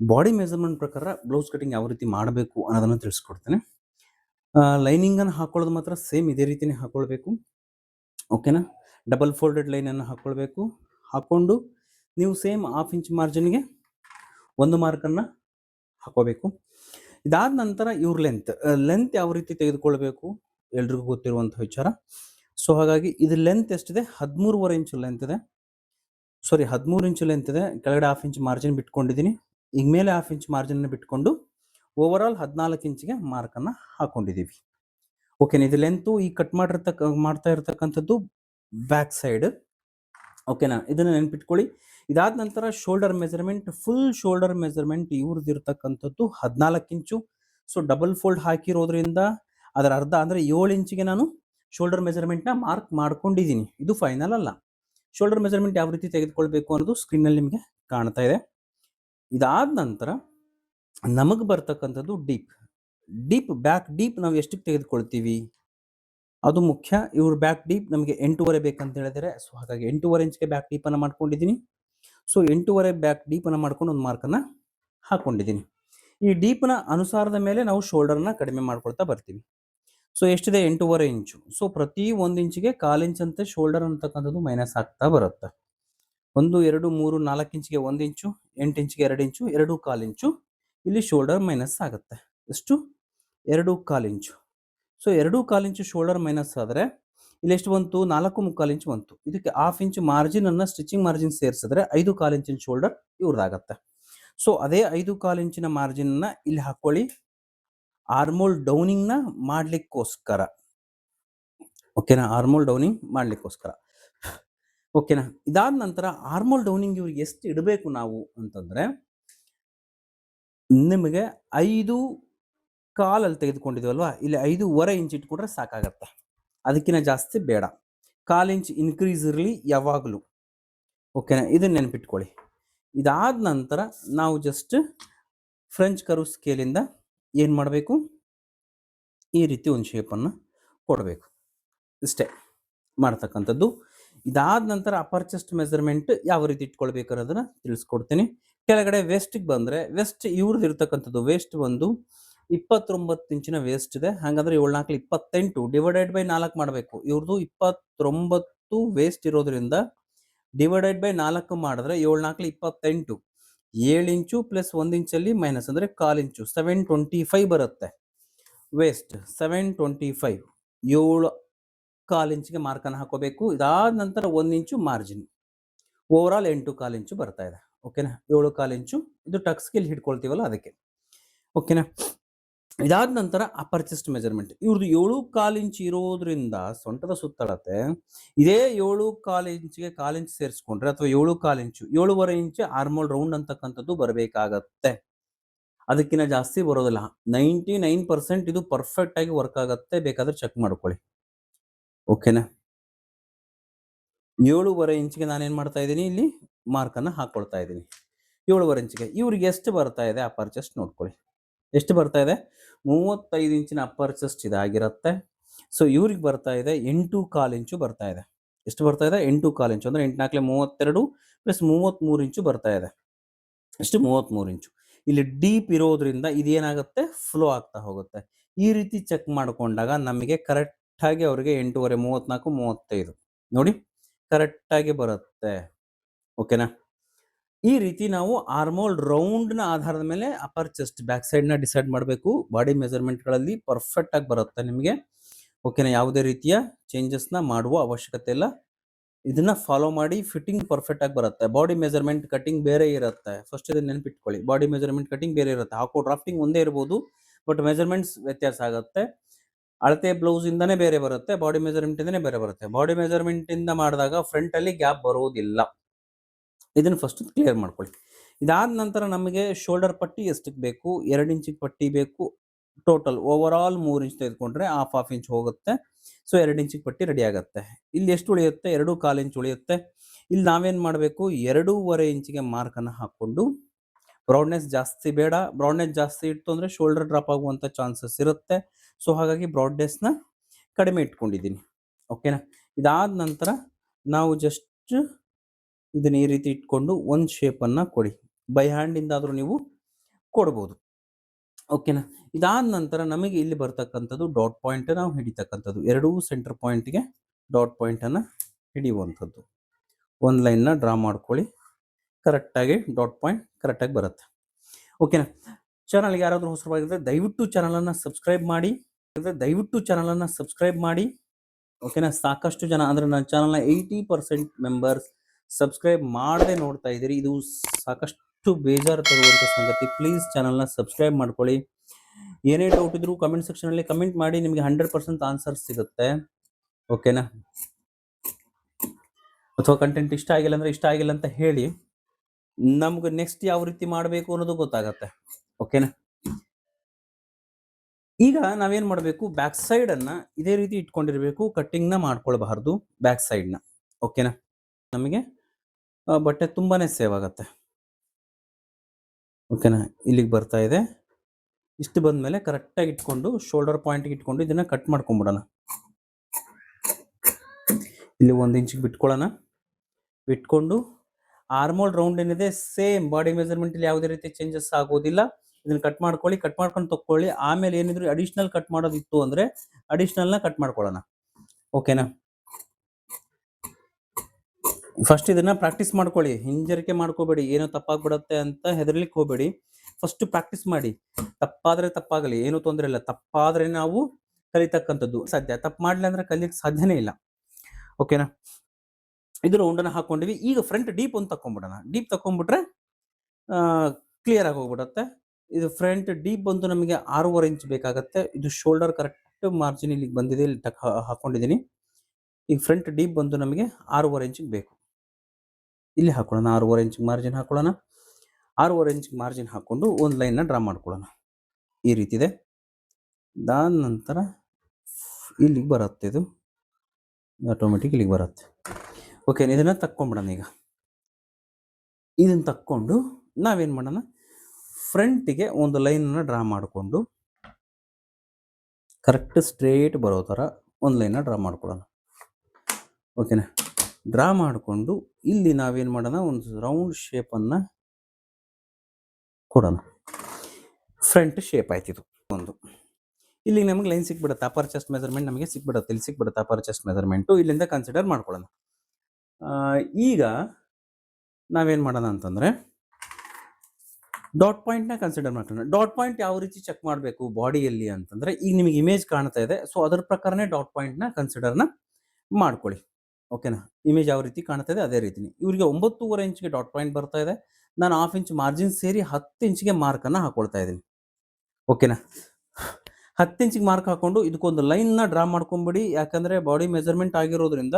Body measurement ಪ್ರಕಾರ blouse cutting ಯಾವ ರೀತಿ ಮಾಡಬೇಕು ಅನ್ನೋದನ್ನು ತಿಳಿಸ್ಕೊಡ್ತೇನೆ. ಲೈನಿಂಗನ್ನು ಹಾಕೊಳ್ಳೋದು ಮಾತ್ರ ಸೇಮ್ ಇದೇ ರೀತಿನೇ ಹಾಕೊಳ್ಬೇಕು. ಓಕೆನಾ ಡಬಲ್ ಫೋಲ್ಡೆಡ್ ಲೈನನ್ನು ಹಾಕ್ಕೊಳ್ಬೇಕು ಹಾಕ್ಕೊಂಡು ನೀವು ಸೇಮ್ ಹಾಫ್ ಇಂಚ್ ಮಾರ್ಜಿನ್ಗೆ ಒಂದು ಮಾರ್ಕನ್ನು ಹಾಕೋಬೇಕು ಇದಾದ ನಂತರ ಇವ್ರ ಲೆಂತ್ ಲೆಂತ್ ಯಾವ ರೀತಿ ತೆಗೆದುಕೊಳ್ಬೇಕು ಎಲ್ರಿಗೂ ಗೊತ್ತಿರುವಂಥ ವಿಚಾರ. ಸೊ ಹಾಗಾಗಿ ಇದು ಲೆಂತ್ ಎಷ್ಟಿದೆ? ಹದಿಮೂರುವರೆ ಇಂಚು ಲೆಂತ್ ಇದೆ. ಸಾರಿ ಹದಿಮೂರು ಇಂಚು ಲೆಂತ್ ಇದೆ. ಕೆಳಗಡೆ ಹಾಫ್ ಇಂಚ್ ಮಾರ್ಜಿನ್ ಬಿಟ್ಕೊಂಡಿದ್ದೀನಿ. ಈಗ ಮೇಲೆ ಹಾಫ್ ಇಂಚ್ ಮಾರ್ಜಿನ್ ಬಿಟ್ಕೊಂಡು ಓವರ್ ಆಲ್ ಹದಿನಾಲ್ಕು ಇಂಚಿಗೆ ಮಾರ್ಕನ್ನು ಹಾಕೊಂಡಿದ್ದೀವಿ ಓಕೆನಾ ಇದು ಲೆಂತು ಈ ಕಟ್ ಮಾಡಿರ್ತಕ್ಕ, ಮಾಡ್ತಾ ಇರ್ತಕ್ಕಂಥದ್ದು ಬ್ಯಾಕ್ ಸೈಡ್ ಓಕೆನಾ ಇದನ್ನು ನೆನ್ಪಿಟ್ಕೊಳ್ಳಿ. ಇದಾದ ನಂತರ shoulder measurement full shoulder measurement ಇವ್ರದ್ದು ಇರ್ತಕ್ಕಂಥದ್ದು ಹದಿನಾಲ್ಕು ಇಂಚು ಸೊ ಡಬಲ್ ಫೋಲ್ಡ್ ಹಾಕಿರೋದ್ರಿಂದ ಅದರ ಅರ್ಧ ಅಂದರೆ ಏಳು ಇಂಚಿಗೆ ನಾನು ಶೋಲ್ಡರ್ ಮೆಜರ್ಮೆಂಟ್ನ ಮಾರ್ಕ್ ಮಾಡ್ಕೊಂಡಿದ್ದೀನಿ ಇದು ಫೈನಲ್ ಅಲ್ಲ. ಶೋಲ್ಡರ್ ಮೆಜರ್ಮೆಂಟ್ ಯಾವ ರೀತಿ ತೆಗೆದುಕೊಳ್ಬೇಕು ಅನ್ನೋದು ಸ್ಕ್ರೀನಲ್ಲಿ ನಿಮಗೆ ಕಾಣ್ತಾ ಇದೆ. ಇದಾದ ನಂತರ ನಮಗೆ ಬರ್ತಕ್ಕಂಥದ್ದು ಡೀಪ್. ಡೀಪ್, ಬ್ಯಾಕ್ ಡೀಪ್ ನಾವು ಎಷ್ಟಕ್ಕೆ ತೆಗೆದುಕೊಳ್ತೀವಿ? ಅದು ಮುಖ್ಯ. ಇವ್ರ ಬ್ಯಾಕ್ ಡೀಪ್ ನಮಗೆ ಎಂಟೂವರೆ ಬೇಕಂತ ಹೇಳಿದರೆ. ಸೊ, ಹಾಗಾಗಿ ಎಂಟೂವರೆ ಇಂಚ್ಗೆ ಬ್ಯಾಕ್ ಡೀಪನ್ನು ಮಾಡ್ಕೊಂಡಿದ್ದೀನಿ ಸೊ, ಎಂಟೂವರೆ ಬ್ಯಾಕ್ ಡೀಪನ್ನು ಮಾಡ್ಕೊಂಡು ಒಂದು ಮಾರ್ಕನ್ನು ಹಾಕ್ಕೊಂಡಿದ್ದೀನಿ ಈ ಡೀಪ್ನ ಅನುಸಾರದ ಮೇಲೆ ನಾವು ಶೋಲ್ಡರ್ನ ಕಡಿಮೆ ಮಾಡ್ಕೊಳ್ತಾ ಬರ್ತೀವಿ. ಸೊ, ಎಷ್ಟಿದೆ? ಎಂಟೂವರೆ ಇಂಚು. ಸೊ, ಪ್ರತಿ ಒಂದು ಇಂಚಿಗೆ ಕಾಲು ಇಂಚಂತೆ ಶೋಲ್ಡರ್ ಅಂತಕ್ಕಂಥದ್ದು ಮೈನಸ್ ಆಗ್ತಾ ಬರುತ್ತೆ. ಒಂದು, ಎರಡು, ಮೂರು, ನಾಲ್ಕು ಇಂಚಿಗೆ ಒಂದು ಇಂಚು. ಎಂಟು ಇಂಚಿಗೆ ಎರಡು ಇಂಚು, ಎರಡು ಕಾಲು ಇಂಚು, ಇಲ್ಲಿ ಶೋಲ್ಡರ್ ಮೈನಸ್ ಆಗುತ್ತೆ. ಎಷ್ಟು? ಎರಡು ಕಾಲು ಇಂಚು. ಸೊ ಎರಡು ಕಾಲು ಇಂಚು ಶೋಲ್ಡರ್ ಮೈನಸ್ ಆದರೆ, ಇಲ್ಲಿ ಎಷ್ಟು ಬಂತು? ನಾಲ್ಕು ಮುಕ್ಕಾಲು ಇಂಚು ಬಂತು. ಇದಕ್ಕೆ ಹಾಫ್ ಇಂಚು ಮಾರ್ಜಿನ್ ಅನ್ನ ಸ್ಟಿಚಿಂಗ್ ಮಾರ್ಜಿನ್ ಸೇರಿಸಿದ್ರೆ ಐದು ಕಾಲು ಇಂಚಿನ ಶೋಲ್ಡರ್ ಇವ್ರದ್ದಾಗತ್ತೆ ಸೊ ಅದೇ ಐದು ಕಾಲು ಇಂಚಿನ ಮಾರ್ಜಿನ್ನ ಇಲ್ಲಿ ಹಾಕೊಳ್ಳಿ. ಆರ್ಮೋಲ್ ಡೌನಿಂಗ್ನ ಮಾಡ್ಲಿಕ್ಕೋಸ್ಕರ. ಓಕೆನಾ ಆರ್ಮೋಲ್ ಡೌನಿಂಗ್ ಮಾಡ್ಲಿಕ್ಕೋಸ್ಕರ. ಓಕೆನಾ? ಇದಾದ ನಂತರ ಆರ್ಮಲ್ ಡೌನಿಂಗ್ ಇವ್ರಿಗೆ ಎಷ್ಟು ಇಡಬೇಕು ನಾವು ಅಂತಂದ್ರೆ ನಿಮಗೆ ಐದು ಕಾಲಲ್ಲಿ ತೆಗೆದುಕೊಂಡಿದ್ವಲ್ವಾ? ಇಲ್ಲಿ ಐದೂವರೆ ಇಂಚ್ ಇಟ್ಕೊಂಡ್ರೆ ಸಾಕಾಗತ್ತೆ. ಅದಕ್ಕಿಂತ ಜಾಸ್ತಿ ಬೇಡ. ಕಾಲು ಇಂಚ್ ಇನ್ಕ್ರೀಸ್ ಇರಲಿ ಯಾವಾಗಲೂ. ಓಕೆನಾ? ಇದನ್ನ ನೆನಪಿಟ್ಕೊಳ್ಳಿ. ಇದಾದ ನಂತರ ನಾವು ಜಸ್ಟ್ ಫ್ರೆಂಚ್ ಕರು ಸ್ಕೇಲಿಂದ ಏನು ಮಾಡಬೇಕು? ಈ ರೀತಿ ಒಂದು ಶೇಪನ್ನು ಕೊಡಬೇಕು. ಇಷ್ಟೇ. ಮಾಡ್ತಕ್ಕಂಥದ್ದು ಇದಾದ ನಂತರ ಅಪರ್ ಚೆಸ್ಟ್ ಮೆಜರ್ಮೆಂಟ್ ಯಾವ ರೀತಿ ಇಟ್ಕೊಳ್ಬೇಕು ಅನ್ನೋದನ್ನ ತಿಳಿಸ್ಕೊಡ್ತೀನಿ. ಕೆಳಗಡೆ ವೆಸ್ಟ್ಗೆ ಬಂದರೆ ವೆಸ್ಟ್ ಇವ್ರದ್ದು ಇರ್ತಕ್ಕಂಥದ್ದು ವೇಸ್ಟ್ ಒಂದು ಇಪ್ಪತ್ತೊಂಬತ್ತು ಇಂಚಿನ ವೇಸ್ಟ್ ಇದೆ. ಹಾಗಂದ್ರೆ ಏಳು ನಾಲ್ಕು ಇಪ್ಪತ್ತೆಂಟು ಡಿವೈಡೆಡ್ ಬೈ ನಾಲ್ಕು ಮಾಡಬೇಕು. ಇವ್ರದ್ದು ಇಪ್ಪತ್ತೊಂಬತ್ತು ವೇಸ್ಟ್ ಇರೋದ್ರಿಂದ ಡಿವೈಡೆಡ್ ಬೈ ನಾಲ್ಕು ಮಾಡಿದ್ರೆ ಏಳು ನಾಲ್ಕು ಇಪ್ಪತ್ತೆಂಟು. ಏಳು ಇಂಚು ಪ್ಲಸ್ ಒಂದು ಇಂಚಲ್ಲಿ ಮೈನಸ್ ಅಂದರೆ ಕಾಲು ಇಂಚು. ಸೆವೆನ್ ಟ್ವೆಂಟಿ ಫೈವ್ ಬರುತ್ತೆ. ವೇಸ್ಟ್ ಸೆವೆನ್ ಟ್ವೆಂಟಿ ಫೈವ್ ಏಳು ಕಾಲು ಇಂಚಿಗೆ ಮಾರ್ಕನ್ನು ಹಾಕೋಬೇಕು. ಇದಾದ ನಂತರ ಒಂದು ಇಂಚು ಮಾರ್ಜಿನ್ ಓವರ್ ಆಲ್ ಎಂಟು ಕಾಲು ಇಂಚು ಬರ್ತಾ ಇದೆ. ಓಕೆನಾ ಏಳು ಕಾಲು ಇಂಚು. ಇದು ಟಕ್ ಸ್ಕೇಲ್ ಹಿಡ್ಕೊಳ್ತೀವಲ್ಲ ಅದಕ್ಕೆ. ಓಕೆನಾ ಇದಾದ ನಂತರ ಅಪರ್ ಚೆಸ್ಟ್ ಮೆಜರ್ಮೆಂಟ್ ಇವ್ರದ್ದು ಏಳು ಕಾಲು ಇಂಚ್ ಇರೋದ್ರಿಂದ ಸೊಂಟದ ಸುತ್ತಳತೆ ಇದೇ ಏಳು ಕಾಲು ಇಂಚಿಗೆ ಕಾಲು ಇಂಚ್ ಸೇರಿಸ್ಕೊಂಡ್ರೆ ಅಥವಾ ಏಳು ಕಾಲು ಇಂಚು, ಏಳುವರೆ ಇಂಚ್ ಆರ್ಮೋಲ್ ರೌಂಡ್ ಅಂತಕ್ಕಂಥದ್ದು ಬರಬೇಕಾಗತ್ತೆ. ಅದಕ್ಕಿಂತ ಜಾಸ್ತಿ ಬರೋದಿಲ್ಲ. ನೈಂಟಿ ನೈನ್ ಪರ್ಸೆಂಟ್ ಇದು ಪರ್ಫೆಕ್ಟ್ ಆಗಿ ವರ್ಕ್ ಆಗುತ್ತೆ. ಬೇಕಾದ್ರೆ ಚೆಕ್ ಮಾಡ್ಕೊಳ್ಳಿ. ಓಕೆನಾ ಏಳುವರೆ ಇಂಚಿಗೆ ನಾನೇನು ಮಾಡ್ತಾ ಇದ್ದೀನಿ ಇಲ್ಲಿ? ಮಾರ್ಕನ್ನು ಹಾಕ್ಕೊಳ್ತಾ ಇದ್ದೀನಿ. ಏಳುವರೆ ಇಂಚಿಗೆ. ಇವ್ರಿಗೆ ಎಷ್ಟು ಬರ್ತಾ ಇದೆ ಅಪ್ಪರ್ ಚೆಸ್ಟ್ ನೋಡ್ಕೊಳ್ಳಿ. ಎಷ್ಟು ಬರ್ತಾ ಇದೆ? ಮೂವತ್ತೈದು ಇಂಚಿನ ಅಪ್ಪರ್ ಚೆಸ್ಟ್ ಇದಾಗಿರುತ್ತೆ. ಸೊ ಇವ್ರಿಗೆ ಬರ್ತಾ ಇದೆ ಎಂಟು ಕಾಲು ಇಂಚು ಬರ್ತಾ ಇದೆ. ಎಷ್ಟು ಬರ್ತಾ ಇದೆ? ಎಂಟು ಕಾಲು ಇಂಚು. ಅಂದರೆ ಎಂಟು ಮೂವತ್ತೆರಡು ಪ್ಲಸ್ ಮೂವತ್ತ್ಮೂರು ಇಂಚು ಬರ್ತಾ ಇದೆ. ಎಷ್ಟು? ಮೂವತ್ತ್ಮೂರು ಇಂಚು. ಇಲ್ಲಿ ಡೀಪ್ ಇರೋದ್ರಿಂದ ಇದೇನಾಗುತ್ತೆ? ಫ್ಲೋ ಆಗ್ತಾ ಹೋಗುತ್ತೆ. ಈ ರೀತಿ ಚೆಕ್ ಮಾಡಿಕೊಂಡಾಗ ನಮಗೆ ಕರೆಕ್ಟ್ ಆಗಿ ಅವರಿಗೆ ಎಂಟೂವರೆ, ಮೂವತ್ನಾಲ್ಕು, ಮೂವತ್ತೈದು. ನೋಡಿ, ಕರೆಕ್ಟಾಗಿ ಬರುತ್ತೆ. ಓಕೆನಾ? ಈ ರೀತಿ ನಾವು ಆರ್ಮೋಲ್ ರೌಂಡ್ನ ಆಧಾರದ ಮೇಲೆ ಅಪರ್ ಚೆಸ್ಟ್, ಬ್ಯಾಕ್ ಸೈಡ್ನ ಡಿಸೈಡ್ ಮಾಡಬೇಕು. ಬಾಡಿ ಮೆಜರ್ಮೆಂಟ್ಗಳಲ್ಲಿ ಪರ್ಫೆಕ್ಟಾಗಿ ಬರುತ್ತೆ ನಿಮಗೆ. ಓಕೆನಾ? ಯಾವುದೇ ರೀತಿಯ ಚೇಂಜಸ್ನ ಮಾಡುವ ಅವಶ್ಯಕತೆ ಇಲ್ಲ. ಇದನ್ನ ಫಾಲೋ ಮಾಡಿ ಫಿಟ್ಟಿಂಗ್ ಪರ್ಫೆಕ್ಟ್ ಆಗಿ ಬರುತ್ತೆ. ಬಾಡಿ ಮೆಜರ್ಮೆಂಟ್ ಕಟಿಂಗ್ ಬೇರೆ ಇರುತ್ತೆ. ಫಸ್ಟ್ ಇದನ್ನ ನೆನ್ಪಿಟ್ಕೊಳ್ಳಿ. ಬಾಡಿ ಮೆಜರ್ಮೆಂಟ್ ಕಟಿಂಗ್ ಬೇರೆ ಇರುತ್ತೆ. ಹಾಕೋ ಡ್ರಾಫ್ಟಿಂಗ್ ಒಂದೇ ಇರ್ಬೋದು. ಬಟ್ ಮೆಜರ್ಮೆಂಟ್ಸ್ ವ್ಯತ್ಯಾಸ ಆಗುತ್ತೆ. ಅಳತೆ ಬ್ಲೌಸ್ ಇಂದಾನೆ ಬೇರೆ ಬರುತ್ತೆ ಬಾಡಿ ಮೆಜರ್ಮೆಂಟ್ ಇಂದಾನೆ ಬೇರೆ ಬರುತ್ತೆ. ಬಾಡಿ ಮೆಜರ್ಮೆಂಟ್ ಇಂದ ಮಾಡಿದಾಗ ಫ್ರಂಟ್ ಅಲ್ಲಿ ಗ್ಯಾಪ್ ಬರೋದಿಲ್ಲ. ಇದನ್ನ ಫಸ್ಟ್ ಕ್ಲಿಯರ್ ಮಾಡ್ಕೊಳ್ಳಿ. ಇದಾದ ನಂತರ ನಮಗೆ ಶೋಲ್ಡರ್ ಪಟ್ಟಿ ಎಷ್ಟಕ್ಕೆ ಬೇಕು? ಎರಡು ಇಂಚಿಗೆ ಪಟ್ಟಿ ಬೇಕು. ಟೋಟಲ್ ಓವರ್ ಆಲ್ ಮೂರು ಇಂಚ್ ತೆಗೆದುಕೊಂಡ್ರೆ ಹಾಫ್ ಹಾಫ್ ಇಂಚ್ ಹೋಗುತ್ತೆ. ಸೊ ಎರಡು ಇಂಚಿಗೆ ಪಟ್ಟಿ ರೆಡಿ ಆಗುತ್ತೆ. ಇಲ್ಲಿ ಎಷ್ಟು ಉಳಿಯುತ್ತೆ? ಎರಡು ಕಾಲು ಇಂಚ್ ಉಳಿಯುತ್ತೆ. ಇಲ್ಲಿ ನಾವೇನು ಮಾಡಬೇಕು? ಎರಡೂವರೆ ಇಂಚಿಗೆ ಮಾರ್ಕನ್ನು ಹಾಕ್ಕೊಂಡು ಬ್ರೌಡ್ನೆಸ್ ಜಾಸ್ತಿ ಬೇಡ. ಬ್ರೌಡ್ನೆಸ್ ಜಾಸ್ತಿ ಇತ್ತು ಅಂದರೆ ಶೋಲ್ಡರ್ ಡ್ರಾಪ್ ಆಗುವಂಥ ಚಾನ್ಸಸ್ ಇರುತ್ತೆ. ಸೊ ಹಾಗಾಗಿ ಬ್ರಾಡ್ನೆಸ್ನ ಕಡಿಮೆ ಇಟ್ಕೊಂಡಿದ್ದೀನಿ. ಓಕೆನಾ ಇದಾದ ನಂತರ ನಾವು ಜಸ್ಟ್ ಇದನ್ನ ಈ ರೀತಿ ಇಟ್ಕೊಂಡು ಒಂದು ಶೇಪನ್ನು ಕೊಡಿ. ಬೈ ಹ್ಯಾಂಡಿಂದಾದರೂ ನೀವು ಕೊಡ್ಬೋದು. ಓಕೆನಾ ಇದಾದ ನಂತರ ನಮಗೆ ಇಲ್ಲಿ ಬರ್ತಕ್ಕಂಥದ್ದು ಡಾಟ್ ಪಾಯಿಂಟ್ ನಾವು ಹಿಡಿತಕ್ಕಂಥದ್ದು. ಎರಡೂ ಸೆಂಟರ್ ಪಾಯಿಂಟ್ಗೆ ಡಾಟ್ ಪಾಯಿಂಟನ್ನು ಹಿಡಿಯುವಂಥದ್ದು. ಒಂದು ಲೈನ್ನ ಡ್ರಾ ಮಾಡ್ಕೊಳ್ಳಿ. ಕರೆಕ್ಟಾಗಿ ಡಾಟ್ ಪಾಯಿಂಟ್ ಕರೆಕ್ಟಾಗಿ ಬರುತ್ತೆ. ಓಕೆನಾ? ಚಾನಲ್ಗೆ ಯಾರಾದರೂ ಹೊಸಬಾಗಿದ್ರೆ ದಯವಿಟ್ಟು ಚಾನಲನ್ನು ಸಬ್ಸ್ಕ್ರೈಬ್ ಮಾಡಿ. ದಯವಿಟ್ಟು ಚಾನಲನ್ನು ಸಬ್ಸ್ಕ್ರೈಬ್ ಮಾಡಿ. ಓಕೆನಾ? ಸಾಕಷ್ಟು ಜನ ಅಂದರೆ ನನ್ನ ಚಾನಲ್ನ ಏಯ್ಟಿ ಪರ್ಸೆಂಟ್ ಮೆಂಬರ್ಸ್ ಸಬ್ಸ್ಕ್ರೈಬ್ ಮಾಡದೆ ನೋಡ್ತಾ ಇದ್ದೀರಿ. ಇದು ಸಾಕಷ್ಟು ಬೇಜಾರು ತರುವಂಥ ಸಂಗತಿ. ಪ್ಲೀಸ್ ಚಾನಲ್ನ ಸಬ್ಸ್ಕ್ರೈಬ್ ಮಾಡ್ಕೊಳ್ಳಿ. ಏನೇ ಡೌಟ್ ಇದ್ರೂ ಕಮೆಂಟ್ ಸೆಕ್ಷನಲ್ಲಿ ಕಮೆಂಟ್ ಮಾಡಿ ನಿಮಗೆ ಹಂಡ್ರೆಡ್ ಪರ್ಸೆಂಟ್ ಆನ್ಸರ್ ಸಿಗುತ್ತೆ. ಓಕೆನಾ? ಅಥವಾ ಕಂಟೆಂಟ್ ಇಷ್ಟ ಆಗಿಲ್ಲ ಅಂದ್ರೆ ಇಷ್ಟ ಆಗಿಲ್ಲ ಅಂತ ಹೇಳಿ. ನಮ್ಗೆ ನೆಕ್ಸ್ಟ್ ಯಾವ ರೀತಿ ಮಾಡಬೇಕು ಅನ್ನೋದು ಗೊತ್ತಾಗತ್ತೆ. ಓಕೆನಾ ಈಗ ನಾವೇನ್ ಮಾಡಬೇಕು? ಬ್ಯಾಕ್ ಸೈಡ್ ಅನ್ನ ಇದೇ ರೀತಿ ಇಟ್ಕೊಂಡಿರ್ಬೇಕು ಕಟ್ಟಿಂಗ್ನ ಮಾಡ್ಕೊಳ್ಬಾರ್ದು ಬ್ಯಾಕ್ ಸೈಡ್ನ ಓಕೆನಾ ನಮಗೆ ಬಟ್ಟೆ ತುಂಬಾನೇ ಸೇವ್ ಆಗತ್ತೆ. ಓಕೆನಾ ಇಲ್ಲಿಗೆ ಬರ್ತಾ ಇದೆ. ಇಷ್ಟು ಬಂದ ಮೇಲೆ ಕರೆಕ್ಟಾಗಿ ಇಟ್ಕೊಂಡು ಶೋಲ್ಡರ್ ಪಾಯಿಂಟ್ಗೆ ಇಟ್ಕೊಂಡು ಇದನ್ನ ಕಟ್ ಮಾಡ್ಕೊಂಬಿಡೋಣ. ಇಲ್ಲಿ ಒಂದು ಇಂಚಿಗೆ ಬಿಟ್ಕೊಳ್ಳೋಣ ಬಿಟ್ಕೊಂಡು ಆರ್ಮೋಲ್ ರೌಂಡ್ ಏನಿದೆ, ಸೇಮ್ ಬಾಡಿ ಮೆಜರ್ಮೆಂಟ್ ಇಲ್ಲಿ ಯಾವುದೇ ರೀತಿ ಚೇಂಜಸ್ ಆಗೋದಿಲ್ಲ. ಇದನ್ನ ಕಟ್ ಮಾಡ್ಕೊಳ್ಳಿ ಕಟ್ ಮಾಡ್ಕೊಂಡು ತಕ್ಕೊಳ್ಳಿ. ಆಮೇಲೆ ಏನಿದ್ರು ಅಡಿಷನಲ್ ಕಟ್ ಮಾಡೋದಿತ್ತು ಅಂದ್ರೆ ಅಡಿಷನಲ್ನ ಕಟ್ ಮಾಡ್ಕೊಳ್ಳೋಣ. ಓಕೆನಾ ಫಸ್ಟ್ ಇದನ್ನ ಪ್ರಾಕ್ಟೀಸ್ ಮಾಡ್ಕೊಳ್ಳಿ. ಹಿಂಜರಿಕೆ ಮಾಡ್ಕೋಬೇಡಿ. ಏನೋ ತಪ್ಪಾಗ್ಬಿಡತ್ತೆ ಅಂತ ಹೆದರ್ಲಿಕ್ಕೆ ಹೋಗಬೇಡಿ. ಫಸ್ಟ್ ಪ್ರಾಕ್ಟೀಸ್ ಮಾಡಿ. ತಪ್ಪಾದ್ರೆ ತಪ್ಪಾಗಲಿ, ಏನೂ ತೊಂದರೆ ಇಲ್ಲ. ತಪ್ಪಾದ್ರೆ ನಾವು ಕಲಿತಕ್ಕಂಥದ್ದು ಸಾಧ್ಯ. ತಪ್ಪು ಮಾಡ್ಲಿ ಅಂದ್ರೆ ಕಲಿಯಕ್ಕೆ ಸಾಧ್ಯನೇ ಇಲ್ಲ. ಓಕೆನಾ ಇದು ಉಂಡನ ಹಾಕೊಂಡಿವಿ. ಈಗ ಫ್ರಂಟ್ ಡೀಪ್ ಒಂದು ತಕೊಂಡ್ಬಿಡೋಣ ಡೀಪ್ ತಕೊಂಡ್ಬಿಟ್ರೆ ಕ್ಲಿಯರ್ ಆಗಿ ಹೋಗ್ಬಿಡತ್ತೆ. ಇದು ಫ್ರಂಟ್ ಡೀಪ್ ಬಂದು ನಮಗೆ ಆರೂವರೆ ಇಂಚ್ ಬೇಕಾಗತ್ತೆ. ಇದು ಶೋಲ್ಡರ್ ಕರೆಕ್ಟ್ ಮಾರ್ಜಿನ್ ಇಲ್ಲಿಗೆ ಬಂದಿದೆ. ಇಲ್ಲಿ ಟಕ್ ಹಾಕೊಂಡಿದ್ದೀನಿ ಈಗ ಫ್ರಂಟ್ ಡೀಪ್ ಬಂದು ನಮಗೆ ಆರೂವರೆ ಇಂಚಿಗೆ ಬೇಕು. ಇಲ್ಲಿ ಹಾಕೊಳ್ಳೋಣ. ಆರೂವರೆ ಇಂಚಿಗೆ ಮಾರ್ಜಿನ್ ಹಾಕೊಳ್ಳೋಣ. ಆರೂವರೆ ಇಂಚಿಗೆ ಮಾರ್ಜಿನ್ ಹಾಕೊಂಡು ಒಂದು ಲೈನ್ನ ಡ್ರಾ ಮಾಡ್ಕೊಳ್ಳೋಣ. ಈ ರೀತಿ ಇದೆ. ಅದಾದ ನಂತರ ಇಲ್ಲಿಗೆ ಬರುತ್ತೆ ಇದು. ಆಟೋಮೆಟಿಕ್ ಇಲ್ಲಿಗೆ ಬರುತ್ತೆ. ಓಕೆ ಇದನ್ನು ತಕ್ಕೊಂಬಿಡೋಣ ಈಗ. ಇದನ್ನು ತಕ್ಕೊಂಡು ನಾವೇನು ಮಾಡೋಣ? ಫ್ರಂಟಿಗೆ ಒಂದು ಲೈನನ್ನು ಡ್ರಾ ಮಾಡಿಕೊಂಡು ಕರೆಕ್ಟ್ ಸ್ಟ್ರೇಟ್ ಬರೋ ಥರ ಒಂದು ಲೈನ ಡ್ರಾ ಮಾಡ್ಕೊಳ್ಳೋಣ. ಓಕೆನಾ ಡ್ರಾ ಮಾಡಿಕೊಂಡು ಇಲ್ಲಿ ನಾವೇನು ಮಾಡೋಣ? ಒಂದು ರೌಂಡ್ ಶೇಪನ್ನು ಕೊಡೋಣ. ಫ್ರಂಟ್ ಶೇಪ್ ಆಯ್ತು ಇದು ಒಂದು. ಇಲ್ಲಿ ನಮಗೆ ಲೈನ್ ಸಿಕ್ಬಿಡುತ್ತೆ. ಅಪರ್ ಚೆಸ್ಟ್ ಮೆಜರ್ಮೆಂಟ್ ನಮಗೆ ಸಿಕ್ಬಿಡುತ್ತೆ. ಇಲ್ಲಿ ಸಿಕ್ಬಿಡುತ್ತೆ ಅಪರ್ ಚೆಸ್ಟ್ ಮೆಜರ್ಮೆಂಟು ಇಲ್ಲಿಂದ ಕನ್ಸಿಡರ್ ಮಾಡ್ಕೊಳ್ಳೋಣ. ಈಗ ನಾವೇನು ಮಾಡೋಣ ಅಂತಂದರೆ ಡಾಟ್ ಪಾಯಿಂಟ್ನ ಕನ್ಸಿಡರ್ ಮಾಡ್ಕೊಳ್ಳೋಣ. ಡಾಟ್ ಪಾಯಿಂಟ್ ಯಾವ ರೀತಿ ಚೆಕ್ ಮಾಡಬೇಕು ಬಾಡಿಯಲ್ಲಿ ಅಂತಂದರೆ ಈಗ ನಿಮಗೆ ಇಮೇಜ್ ಕಾಣ್ತಾ ಇದೆ. ಸೊ ಅದ್ರ ಪ್ರಕಾರನೇ ಡಾಟ್ ಪಾಯಿಂಟ್ನ ಕನ್ಸಿಡರ್ನ ಮಾಡ್ಕೊಳ್ಳಿ. ಓಕೆನಾ ಇಮೇಜ್ ಯಾವ ರೀತಿ ಕಾಣ್ತಾ ಇದೆ ಅದೇ ರೀತಿ ಇವರಿಗೆ ಒಂಬತ್ತೂವರೆ ಇಂಚ್ಗೆ ಡಾಟ್ ಪಾಯಿಂಟ್ ಬರ್ತಾ ಇದೆ. ನಾನು ಹಾಫ್ ಇಂಚ್ ಮಾರ್ಜಿನ್ ಸೇರಿ ಹತ್ತು ಇಂಚಿಗೆ ಮಾರ್ಕನ್ನು ಹಾಕೊಳ್ತಾ ಇದ್ದೀನಿ. ಓಕೆನಾ ಹತ್ತು ಇಂಚಿಗೆ ಮಾರ್ಕ್ ಹಾಕೊಂಡು ಇದಕ್ಕೊಂದು ಲೈನ್ನ ಡ್ರಾ ಮಾಡ್ಕೊಂಬಿಡಿ. ಯಾಕಂದರೆ ಬಾಡಿ ಮೆಜರ್ಮೆಂಟ್ ಆಗಿರೋದ್ರಿಂದ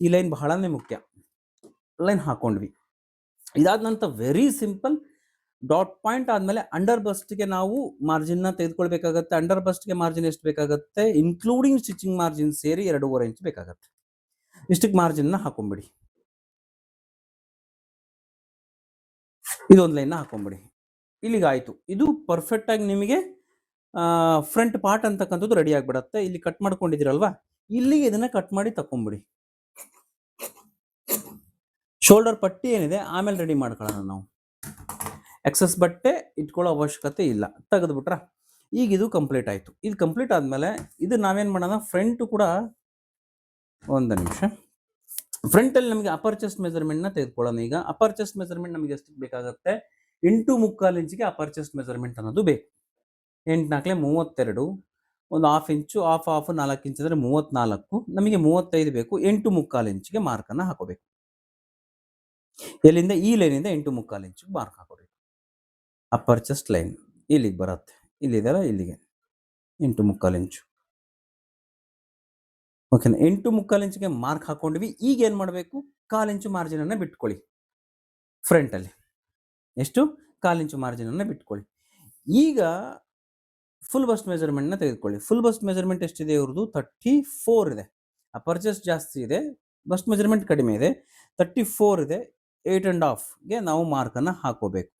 ಈ ಲೈನ್ ಬಹಳನೇ ಮುಖ್ಯ. ಲೈನ್ ಹಾಕೊಂಡ್ವಿ. ಇದಾದ ನಂತರ ವೆರಿ ಸಿಂಪಲ್ ಡಾಟ್ ಪಾಯಿಂಟ್ ಆದಮೇಲೆ ಅಂಡರ್ ಬಸ್ಟ್ಗೆ ನಾವು ಮಾರ್ಜಿನ್ನ ತೆಗೆದುಕೊಳ್ಬೇಕಾಗತ್ತೆ. ಅಂಡರ್ ಬಸ್ಟ್ಗೆ ಮಾರ್ಜಿನ್ ಎಷ್ಟು ಬೇಕಾಗುತ್ತೆ? ಇನ್ಕ್ಲೂಡಿಂಗ್ ಸ್ಟಿಚಿಂಗ್ ಮಾರ್ಜಿನ್ ಸೇರಿ ಎರಡೂವರೆ ಇಂಚ್ ಬೇಕಾಗತ್ತೆ. ಇಷ್ಟಕ್ಕೆ ಮಾರ್ಜಿನ್ನ ಹಾಕೊಂಬಿಡಿ. ಇದೊಂದು ಲೈನ್ನ ಹಾಕೊಂಬಿಡಿ. ಇಲ್ಲಿಗೆ ಆಯಿತು. ಇದು ಪರ್ಫೆಕ್ಟ್ ಆಗಿ ನಿಮಗೆ ಫ್ರಂಟ್ ಪಾರ್ಟ್ ಅಂತಕ್ಕಂಥದ್ದು ರೆಡಿ ಆಗಿಬಿಡತ್ತೆ. ಇಲ್ಲಿ ಕಟ್ ಮಾಡ್ಕೊಂಡಿದ್ದೀರಲ್ವಾ? ಇಲ್ಲಿಗೆ ಇದನ್ನು ಕಟ್ ಮಾಡಿ ತಕೊಂಬಿಡಿ ಶೋಲ್ಡರ್ ಪಟ್ಟಿ ಏನಿದೆ, ಆಮೇಲೆ ರೆಡಿ ಮಾಡ್ಕೊಳ್ಳೋಣ ನಾವು. ಎಕ್ಸಸ್ ಬಟ್ಟೆ ಇಟ್ಕೊಳ್ಳೋ ಅವಶ್ಯಕತೆ ಇಲ್ಲ. ತೆಗೆದ್ಬಿಟ್ರ? ಈಗ ಇದು ಕಂಪ್ಲೀಟ್ ಆಯಿತು. ಇದು ಕಂಪ್ಲೀಟ್ ಆದಮೇಲೆ ಇದು ನಾವೇನು ಮಾಡೋಣ? ಫ್ರಂಟು ಕೂಡ ಒಂದು ನಿಮಿಷ. ಫ್ರಂಟಲ್ಲಿ ನಮಗೆ ಅಪರ್ ಚೆಸ್ಟ್ ಮೆಜರ್ಮೆಂಟ್ನ ತೆಗೆದುಕೊಳ್ಳೋಣ ಈಗ. ಅಪರ್ ಚೆಸ್ಟ್ ಮೆಜರ್ಮೆಂಟ್ ನಮಗೆ ಎಷ್ಟು ಬೇಕಾಗುತ್ತೆ? ಎಂಟು ಮುಕ್ಕಾಲು ಇಂಚಿಗೆ ಅಪರ್ ಮೆಜರ್ಮೆಂಟ್ ಅನ್ನೋದು ಬೇಕು. ಎಂಟು ನಾಲ್ಕಲೆ ಮೂವತ್ತೆರಡು. ಒಂದು ಹಾಫ್ ಇಂಚು ಹಾಫ್ ಹಾಫ್ ನಾಲ್ಕು ಇಂಚ್ ಅಂದರೆ ಮೂವತ್ತ್ನಾಲ್ಕು ನಮಗೆ ಮೂವತ್ತೈದು ಬೇಕು. ಎಂಟು ಮುಕ್ಕಾಲು ಇಂಚಿಗೆ ಮಾರ್ಕನ್ನು ಹಾಕೋಬೇಕು. ಎಲ್ಲಿಂದ? ಈ ಲೈನಿಂದ ಎಂಟು ಮುಕ್ಕಾಲು ಇಂಚು ಮಾರ್ಕ್ ಹಾಕೋರಿ ಅಪ್ಪರ್ ಚೆಸ್ಟ್ ಲೈನ್ ಇಲ್ಲಿಗೆ ಬರುತ್ತೆ. ಇಲ್ಲಿದೆಲ್ಲ ಇಲ್ಲಿಗೆ. ಎಂಟು ಮುಕ್ಕಾಲು ಇಂಚು. ಓಕೆನಾ ಎಂಟು ಮುಕ್ಕಾಲು ಇಂಚಿಗೆ ಮಾರ್ಕ್ ಹಾಕೊಂಡ್ವಿ. ಈಗ ಏನು ಮಾಡಬೇಕು? ಕಾಲು ಇಂಚು ಮಾರ್ಜಿನನ್ನು ಬಿಟ್ಕೊಳ್ಳಿ. ಫ್ರಂಟಲ್ಲಿ ಎಷ್ಟು? ಕಾಲು ಇಂಚು ಮಾರ್ಜಿನನ್ನು ಬಿಟ್ಕೊಳ್ಳಿ. ಈಗ ಫುಲ್ ಬಸ್ಟ್ ಮೆಜರ್ಮೆಂಟ್ನ ತೆಗೆದುಕೊಳ್ಳಿ. ಫುಲ್ ಬಸ್ಟ್ ಮೆಜರ್ಮೆಂಟ್ ಎಷ್ಟಿದೆ ಇವ್ರದ್ದು? ತರ್ಟಿ ಫೋರ್ ಇದೆ. ಆ ಚೆಸ್ಟ್ ಜಾಸ್ತಿ ಇದೆ. ಬಸ್ಟ್ ಮೆಜರ್ಮೆಂಟ್ ಕಡಿಮೆ ಇದೆ. ತರ್ಟಿ ಫೋರ್ ಇದೆ. ಏಯ್ಟ್ ಆ್ಯಂಡ್ ಆಫ್ಗೆ ನಾವು ಮಾರ್ಕನ್ನು ಹಾಕೋಬೇಕು.